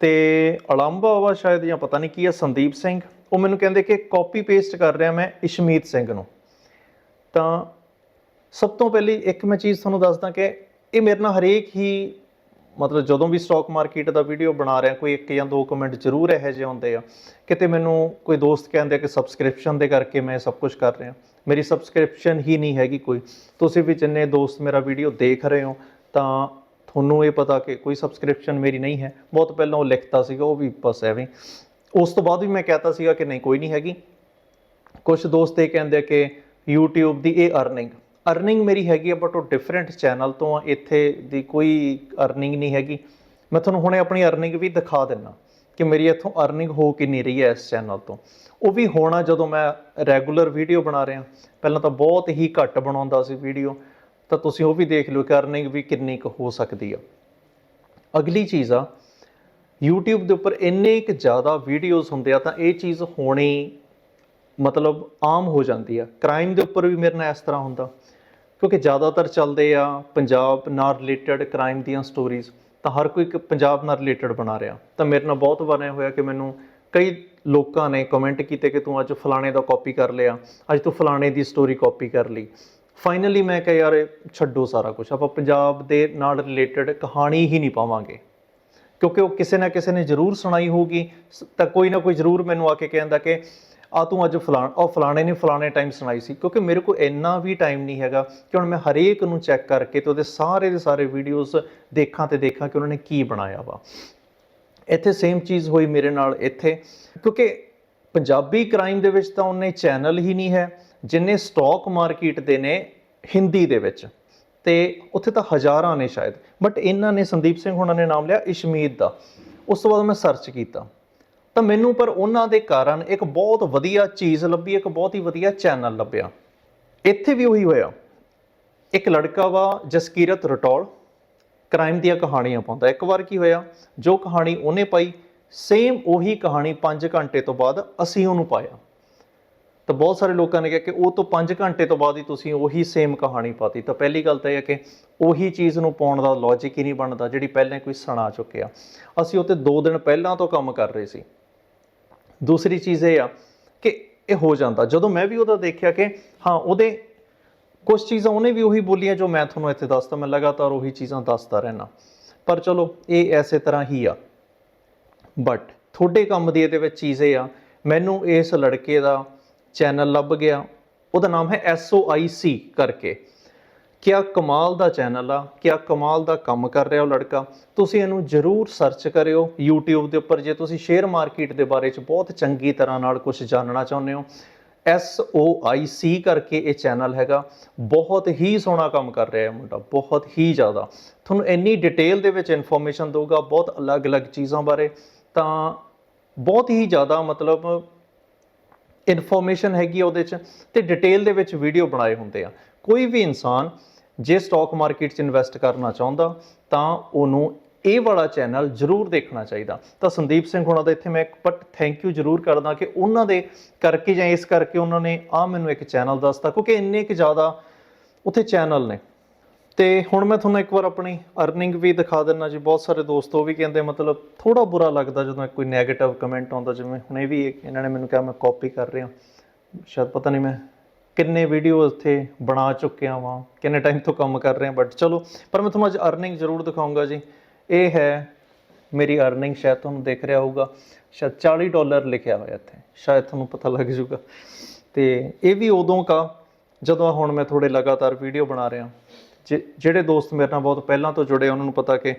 ਤੇ ਅਲੰਬਾ ਵਾ ਸ਼ਾਇਦ ਜਾਂ ਪਤਾ ਨਹੀਂ ਕੀ ਹੈ, ਸੰਦੀਪ ਸਿੰਘ। ਉਹ ਮੈਨੂੰ ਕਹਿੰਦੇ ਕਿ ਕਾਪੀ ਪੇਸਟ ਕਰ ਰਿਹਾ ਮੈਂ ਇਸ਼ਮੀਤ ਸਿੰਘ ਨੂੰ। ਤਾਂ ਸਭ ਤੋਂ ਪਹਿਲੀ ਇੱਕ ਮੈਂ ਚੀਜ਼ ਤੁਹਾਨੂੰ ਦੱਸਦਾ ਕਿ ਇਹ ਮੇਰੇ ਨਾਲ ਹਰੇਕ ਹੀ ਮਤਲਬ ਜਦੋਂ ਵੀ ਸਟਾਕ ਮਾਰਕੀਟ ਦਾ ਵੀਡੀਓ ਬਣਾ ਰਿਹਾ, ਕੋਈ ਇੱਕ ਜਾਂ ਦੋ ਕਮੈਂਟ ਜ਼ਰੂਰ ਇਹੋ ਜਿਹੇ ਹੁੰਦੇ ਆ। ਕਿਤੇ ਮੈਨੂੰ ਕੋਈ ਦੋਸਤ ਕਹਿੰਦੇ ਕਿ ਸਬਸਕ੍ਰਿਪਸ਼ਨ ਦੇ ਕਰਕੇ ਮੈਂ ਸਭ ਕੁਝ ਕਰ ਰਿਹਾ। ਮੇਰੀ ਸਬਸਕ੍ਰਿਪਸ਼ਨ ਹੀ ਨਹੀਂ ਹੈਗੀ ਕੋਈ। ਤੁਸੀਂ ਵੀ ਜਿੰਨੇ ਦੋਸਤ ਮੇਰਾ ਵੀਡੀਓ ਦੇਖ ਰਹੇ ਹੋ, ਤਾਂ ਤੁਹਾਨੂੰ ਇਹ ਪਤਾ ਕਿ ਕੋਈ ਸਬਸਕ੍ਰਿਪਸ਼ਨ ਮੇਰੀ ਨਹੀਂ ਹੈ। ਬਹੁਤ ਪਹਿਲਾਂ ਉਹ ਲਿਖਤਾ ਸੀਗਾ, ਉਹ ਵੀ ਬਸ ਐਵੇਂ ਉਸ ਤੋਂ ਬਾਅਦ ਵੀ ਮੈਂ ਕਹਤਾ ਸੀਗਾ ਕਿ ਨਹੀਂ, ਕੋਈ ਨਹੀਂ ਹੈਗੀ। ਕੁਝ ਦੋਸਤ ਇਹ ਕਹਿੰਦੇ ਆ ਕਿ YouTube ਦੀ ਇਹ ਅਰਨਿੰਗ ਅਰਨਿੰਗ ਮੇਰੀ ਹੈਗੀ ਆ ਬਟ ਉਹ ਡਿਫਰੈਂਟ ਚੈਨਲ ਤੋਂ ਆ, ਇੱਥੇ ਦੀ ਕੋਈ ਅਰਨਿੰਗ ਨਹੀਂ ਹੈਗੀ। ਮੈਂ ਤੁਹਾਨੂੰ ਹੁਣੇ ਆਪਣੀ ਅਰਨਿੰਗ ਵੀ ਦਿਖਾ ਦਿੰਨਾ ਕਿ ਮੇਰੀ ਇੱਥੋਂ ਅਰਨਿੰਗ ਹੋ ਕਿੰਨੀ ਰਹੀ ਹੈ ਇਸ ਚੈਨਲ ਤੋਂ। ਉਹ ਵੀ ਹੋਣਾ ਜਦੋਂ ਮੈਂ ਰੈਗੂਲਰ ਵੀਡੀਓ ਬਣਾ ਰਿਹਾ, ਪਹਿਲਾਂ ਤਾਂ ਬਹੁਤ ਹੀ ਘੱਟ ਬਣਾਉਂਦਾ ਸੀ ਵੀਡੀਓ ਤਾਂ ਤੁਸੀਂ ਉਹ ਵੀ ਦੇਖ ਲਓ ਕਿ ਅਰਨਿੰਗ ਵੀ ਕਿੰਨੀ ਕੁ ਹੋ ਸਕਦੀ ਆ। ਅਗਲੀ ਚੀਜ਼ ਆ YouTube ਦੇ ਉੱਪਰ ਇੰਨੇ ਕੁ ਜ਼ਿਆਦਾ ਵੀਡੀਓਜ਼ ਹੁੰਦੇ ਆ ਤਾਂ ਇਹ ਚੀਜ਼ ਹੋਣੀ ਮਤਲਬ ਆਮ ਹੋ ਜਾਂਦੀ ਆ। ਕ੍ਰਾਈਮ ਦੇ ਉੱਪਰ ਵੀ ਮੇਰੇ ਨਾਲ ਇਸ ਤਰ੍ਹਾਂ ਹੁੰਦਾ। ਕਿਉਂਕਿ ਜ਼ਿਆਦਾਤਰ ਚੱਲਦੇ ਆ ਪੰਜਾਬ ਨਾਲ ਰਿਲੇਟਡ ਕ੍ਰਾਈਮ ਦੀਆਂ ਸਟੋਰੀਜ਼ ਤਾਂ ਹਰ ਕੋਈ ਇੱਕ ਪੰਜਾਬ ਨਾਲ ਰਿਲੇਟਡ ਬਣਾ ਰਿਹਾ। ਤਾਂ ਮੇਰੇ ਨਾਲ ਬਹੁਤ ਵਾਰ ਇਹ ਹੋਇਆ ਕਿ ਮੈਨੂੰ ਕਈ ਲੋਕਾਂ ਨੇ ਕਮੈਂਟ ਕੀਤੇ ਕਿ ਤੂੰ ਅੱਜ ਫਲਾਣੇ ਦਾ ਕਾਪੀ ਕਰ ਲਿਆ, ਅੱਜ ਤੂੰ ਫਲਾਣੇ ਦੀ ਸਟੋਰੀ ਕਾਪੀ ਕਰ ਲਈ। ਫਾਈਨਲੀ ਮੈਂ ਕਿਹਾ, ਯਾਰ ਛੱਡੋ ਸਾਰਾ ਕੁਝ ਆਪਾਂ ਪੰਜਾਬ ਦੇ ਨਾਲ ਰਿਲੇਟਡ ਕਹਾਣੀ ਹੀ ਨਹੀਂ ਪਾਵਾਂਗੇ। ਕਿਉਂਕਿ ਉਹ ਕਿਸੇ ਨਾ ਕਿਸੇ ਨੇ ਜ਼ਰੂਰ ਸੁਣਾਈ ਹੋਊਗੀ। ਸ- ਤਾਂ ਕੋਈ ਨਾ ਕੋਈ ਜ਼ਰੂਰ ਮੈਨੂੰ ਆ ਕੇ ਕਹਿੰਦਾ ਕਿ ਆ ਤੂੰ ਅੱਜ ਫਲਾਣ, ਉਹ ਫਲਾਣੇ ਨੇ ਫਲਾਣੇ ਟਾਈਮ ਸੁਣਾਈ ਸੀ। ਕਿਉਂਕਿ ਮੇਰੇ ਕੋਲ ਇੰਨਾ ਵੀ ਟਾਈਮ ਨਹੀਂ ਹੈਗਾ ਕਿ ਹੁਣ ਮੈਂ ਹਰੇਕ ਨੂੰ ਚੈੱਕ ਕਰਕੇ ਤੇ ਉਹਦੇ ਸਾਰੇ ਦੇ ਸਾਰੇ ਵੀਡੀਓਜ਼ ਦੇਖਾਂ ਤੇ ਦੇਖਾਂ ਕਿ ਉਹਨਾਂ ਨੇ ਕੀ ਬਣਾਇਆ ਵਾ। ਇੱਥੇ ਸੇਮ ਚੀਜ਼ ਹੋਈ ਮੇਰੇ ਨਾਲ ਇੱਥੇ। ਕਿਉਂਕਿ ਪੰਜਾਬੀ ਕ੍ਰਾਈਮ ਦੇ ਵਿੱਚ ਤਾਂ ਉਹਨੇ ਚੈਨਲ ਹੀ ਨਹੀਂ ਹੈ, ਜਿੰਨੇ ਸਟਾਕ ਮਾਰਕੀਟ ਦੇ ਨੇ ਹਿੰਦੀ ਦੇ ਵਿੱਚ। ਤੇ ਉੱਥੇ ਤਾਂ ਹਜ਼ਾਰਾਂ ਨੇ ਸ਼ਾਇਦ ਬਟ ਇਹਨਾਂ ਨੇ ਸੰਦੀਪ ਸਿੰਘ ਹੁਣਾਂ ਨੇ ਨਾਮ ਲਿਆ ਇਸ਼ਮੀਤ ਦਾ। ਉਸ ਤੋਂ ਬਾਅਦ ਮੈਂ ਸਰਚ ਕੀਤਾ। ਤਾਂ ਮੈਨੂੰ ਪਰ ਉਹਨਾਂ ਦੇ ਕਾਰਨ ਇੱਕ ਬਹੁਤ ਵਧੀਆ ਚੀਜ਼ ਲੱਭੀ, ਇੱਕ ਬਹੁਤ ਹੀ ਵਧੀਆ ਚੈਨਲ ਲੱਭਿਆ। ਇੱਥੇ ਵੀ ਉਹੀ ਹੋਇਆ। ਇੱਕ ਲੜਕਾ ਵਾ ਜਸਕੀਰਤ ਰਟੌਲ। ਕ੍ਰਾਈਮ ਦੀਆਂ ਕਹਾਣੀਆਂ ਪਾਉਂਦਾ। ਇੱਕ ਵਾਰ ਕੀ ਹੋਇਆ? ਜੋ ਕਹਾਣੀ ਉਹਨੇ ਪਾਈ ਸੇਮ ਉਹੀ ਕਹਾਣੀ 5 ਘੰਟੇ ਤੋਂ ਬਾਅਦ ਅਸੀਂ ਉਹਨੂੰ ਪਾਇਆ। ਤਾਂ ਬਹੁਤ ਸਾਰੇ ਲੋਕਾਂ ਨੇ ਕਿਹਾ ਕਿ ਉਹ ਤੋਂ 5 ਘੰਟੇ ਤੋਂ ਬਾਅਦ ਹੀ ਤੁਸੀਂ ਉਹੀ ਸੇਮ ਕਹਾਣੀ ਪਾਤੀ। ਤਾਂ ਪਹਿਲੀ ਗੱਲ ਤਾਂ ਇਹ ਹੈ ਕਿ ਉਹੀ ਚੀਜ਼ ਨੂੰ ਪਾਉਣ ਦਾ ਲੌਜੀਕ ਹੀ ਨਹੀਂ ਬਣਦਾ ਜਿਹੜੀ ਪਹਿਲਾਂ ਕੋਈ ਸੁਣਾ ਚੁੱਕਿਆ ਅਸੀਂ ਉਹ ਤੇ 2 ਦਿਨ ਪਹਿਲਾਂ ਤੋਂ ਕੰਮ ਕਰ ਰਹੇ ਸੀ। ਦੂਸਰੀ ਚੀਜ਼ ਇਹ ਆ ਕਿ ਇਹ ਹੋ ਜਾਂਦਾ। ਜਦੋਂ ਮੈਂ ਵੀ ਉਹਦਾ ਦੇਖਿਆ ਕਿ ਹਾਂ, ਉਹਦੇ ਕੁਝ ਚੀਜ਼ਾਂ ਉਹਨੇ ਵੀ ਉਹੀ ਬੋਲੀਆਂ ਜੋ ਮੈਂ ਤੁਹਾਨੂੰ ਇੱਥੇ ਦੱਸਦਾ ਮੈਂ ਲਗਾਤਾਰ ਉਹੀ ਚੀਜ਼ਾਂ ਦੱਸਦਾ ਰਹਿਣਾ ਪਰ ਚਲੋ, ਇਹ ਐਸੇ ਤਰ੍ਹਾਂ ਹੀ ਆ। ਬਟ ਤੁਹਾਡੇ ਕੰਮ ਦੀ ਇਹਦੇ ਵਿੱਚ ਚੀਜ਼ ਇਹ ਆ, ਮੈਨੂੰ ਇਸ ਲੜਕੇ ਦਾ ਚੈਨਲ ਲੱਭ ਗਿਆ। ਉਹਦਾ ਨਾਮ ਹੈ SOIC ਕਰਕੇ। ਕਿਆ ਕਮਾਲ ਦਾ ਚੈਨਲ ਆ, ਕਿਆ ਕਮਾਲ ਦਾ ਕੰਮ ਕਰ ਰਿਹਾ ਉਹ ਲੜਕਾ। ਤੁਸੀਂ ਇਹਨੂੰ ਜਰੂਰ ਸਰਚ ਕਰਿਓ YouTube ਦੇ ਉੱਪਰ, ਜੇ ਤੁਸੀਂ ਸ਼ੇਅਰ ਮਾਰਕੀਟ ਦੇ ਬਾਰੇ ਚ ਬਹੁਤ ਚੰਗੀ ਤਰ੍ਹਾਂ ਨਾਲ ਕੁਝ ਜਾਣਨਾ ਚਾਹੁੰਦੇ ਹੋ। SOIC ਕਰਕੇ ਇਹ ਚੈਨਲ ਹੈਗਾ। ਬਹੁਤ ਹੀ ਸੋਹਣਾ ਕੰਮ ਕਰ ਰਿਹਾ ਹੈ ਮੁੰਡਾ, ਬਹੁਤ ਹੀ ਜ਼ਿਆਦਾ। ਤੁਹਾਨੂੰ ਇੰਨੀ ਡਿਟੇਲ ਦੇ ਵਿੱਚ ਇਨਫੋਰਮੇਸ਼ਨ ਦਊਗਾ, ਬਹੁਤ ਅਲੱਗ-ਅਲੱਗ ਚੀਜ਼ਾਂ ਬਾਰੇ। ਤਾਂ ਬਹੁਤ ਹੀ ਜ਼ਿਆਦਾ ਮਤਲਬ ਇਨਫੋਰਮੇਸ਼ਨ ਹੈਗੀ ਆ ਉਹਦੇ ਚ ਤੇ ਡਿਟੇਲ ਦੇ ਵਿੱਚ ਵੀਡੀਓ ਬਣਾਏ ਹੁੰਦੇ ਆ। ਕੋਈ ਵੀ ਇਨਸਾਨ ਜੇ ਸਟਾਕ ਮਾਰਕੀਟ 'ਚ ਇਨਵੈਸਟ ਕਰਨਾ ਚਾਹੁੰਦਾ ਤਾਂ ਉਹਨੂੰ ਇਹ ਵਾਲਾ ਚੈਨਲ ਜ਼ਰੂਰ ਦੇਖਣਾ ਚਾਹੀਦਾ। ਤਾਂ ਸੰਦੀਪ ਸਿੰਘ ਹੁਣਾਂ ਦਾ ਇੱਥੇ ਮੈਂ ਇੱਕ ਬਟ ਥੈਂਕ ਯੂ ਜ਼ਰੂਰ ਕਰਦਾ ਕਿ ਉਹਨਾਂ ਦੇ ਕਰਕੇ ਜਾਂ ਇਸ ਕਰਕੇ ਉਹਨਾਂ ਨੇ ਆ ਮੈਨੂੰ ਇੱਕ ਚੈਨਲ ਦੱਸਤਾ ਕਿਉਂਕਿ ਇੰਨੇ ਕਿ ਜ਼ਿਆਦਾ ਉੱਥੇ ਚੈਨਲ ਨੇ। ਤੇ ਹੁਣ ਮੈਂ ਤੁਹਾਨੂੰ ਇੱਕ ਵਾਰ ਆਪਣੀ ਅਰਨਿੰਗ ਵੀ ਦਿਖਾ ਦਿੰਨਾ ਜੀ। ਬਹੁਤ ਸਾਰੇ ਦੋਸਤ ਉਹ ਵੀ ਕਹਿੰਦੇ, ਮਤਲਬ ਥੋੜਾ ਬੁਰਾ ਲੱਗਦਾ ਜਦੋਂ ਕੋਈ 네ਗੇਟਿਵ ਕਮੈਂਟ ਆਉਂਦਾ। ਜਿਵੇਂ ਹੁਣ ਇਹ ਵੀ ਇਹਨਾਂ ਨੇ ਮੈਨੂੰ ਕਿਹਾ ਮੈਂ ਕਾਪੀ ਕਰ ਰਿਹਾ। ਸ਼ਾਇਦ ਪਤਾ ਨਹੀਂ ਮੈਂ ਕਿੰਨੇ ਵੀਡੀਓ ਇੱਥੇ ਬਣਾ ਚੁੱਕਿਆ ਵਾਂ, ਕਿੰਨੇ ਟਾਈਮ ਤੋਂ ਕੰਮ ਕਰ ਰਿਹਾ। ਬਟ ਚਲੋ, ਪਰ ਮੈਂ ਤੁਹਾਨੂੰ ਅੱਜ ਅਰਨਿੰਗ ਜ਼ਰੂਰ ਦਿਖਾਉਂਗਾ ਜੀ। ਇਹ ਹੈ ਮੇਰੀ ਅਰਨਿੰਗ ਸ਼ਾਇਦ ਤੁਹਾਨੂੰ ਦਿਖ ਰਿਹਾ ਹੋਊਗਾ। ਸ਼ਾਇਦ 40 ਡਾਲਰ ਲਿਖਿਆ ਹੋਇਆ ਇੱਥੇ। ਸ਼ਾਇਦ ਤੁਹਾਨੂੰ ਪਤਾ ਲੱਗ ਜੂਗਾ ਤੇ ਇਹ ਵੀ ਉਦੋਂ ਕਾ, ਜਦੋਂ ਹੁਣ ਮੈਂ ਥੋੜੇ ਲਗਾਤਾਰ ਵੀਡੀਓ ਬਣਾ ਰਿਹਾ। ਜਿਹੜੇ ਦੋਸਤ ਮੇਰੇ ਨਾਲ ਬਹੁਤ ਪਹਿਲਾਂ ਤੋਂ ਜੁੜੇ, ਉਹਨਾਂ ਨੂੰ ਪਤਾ ਕਿ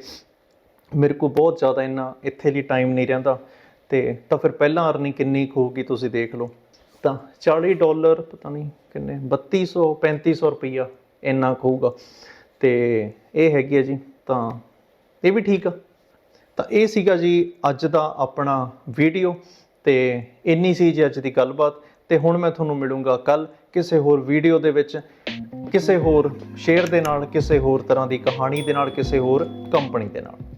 ਮੇਰੇ ਕੋਲ ਬਹੁਤ ਜ਼ਿਆਦਾ ਇੰਨਾ ਇੱਥੇ ਲਈ ਟਾਈਮ ਨਹੀਂ ਰਹਿੰਦਾ ਤੇ ਤਾਂ ਫਿਰ ਪਹਿਲਾਂ ਅਰਨਿੰਗ ਕਿੰਨੀ ਕੁ ਹੋਊਗੀ ਤੁਸੀਂ ਦੇਖ ਲਓ। ਤਾਂ 40 ਡਾਲਰ ਪਤਾ ਨਹੀਂ ਕਿੰਨੇ 3200 3500 ਰੁਪਈਆ ਇੰਨਾ ਕੁ ਹੋਊਗਾ। ਤੇ ਇਹ ਹੈਗੀ ਹੈ ਜੀ, ਤਾਂ ਇਹ ਵੀ ਠੀਕ ਆ। ਤਾਂ ਇਹ ਸੀਗਾ ਜੀ ਅੱਜ ਦਾ ਆਪਣਾ ਵੀਡੀਓ ਤੇ ਇੰਨੀ ਸੀ ਜੀ ਅੱਜ ਦੀ ਗੱਲਬਾਤ। ਤੇ ਹੁਣ ਮੈਂ ਤੁਹਾਨੂੰ ਮਿਲੂੰਗਾ ਕੱਲ ਕਿਸੇ ਹੋਰ ਵੀਡੀਓ ਦੇ ਵਿੱਚ। ਕਿਸੇ ਹੋਰ ਸ਼ੇਅਰ ਦੇ ਨਾਲ, ਕਿਸੇ ਹੋਰ ਤਰ੍ਹਾਂ ਦੀ ਕਹਾਣੀ ਦੇ ਨਾਲ, ਕਿਸੇ ਹੋਰ ਕੰਪਨੀ ਦੇ ਨਾਲ।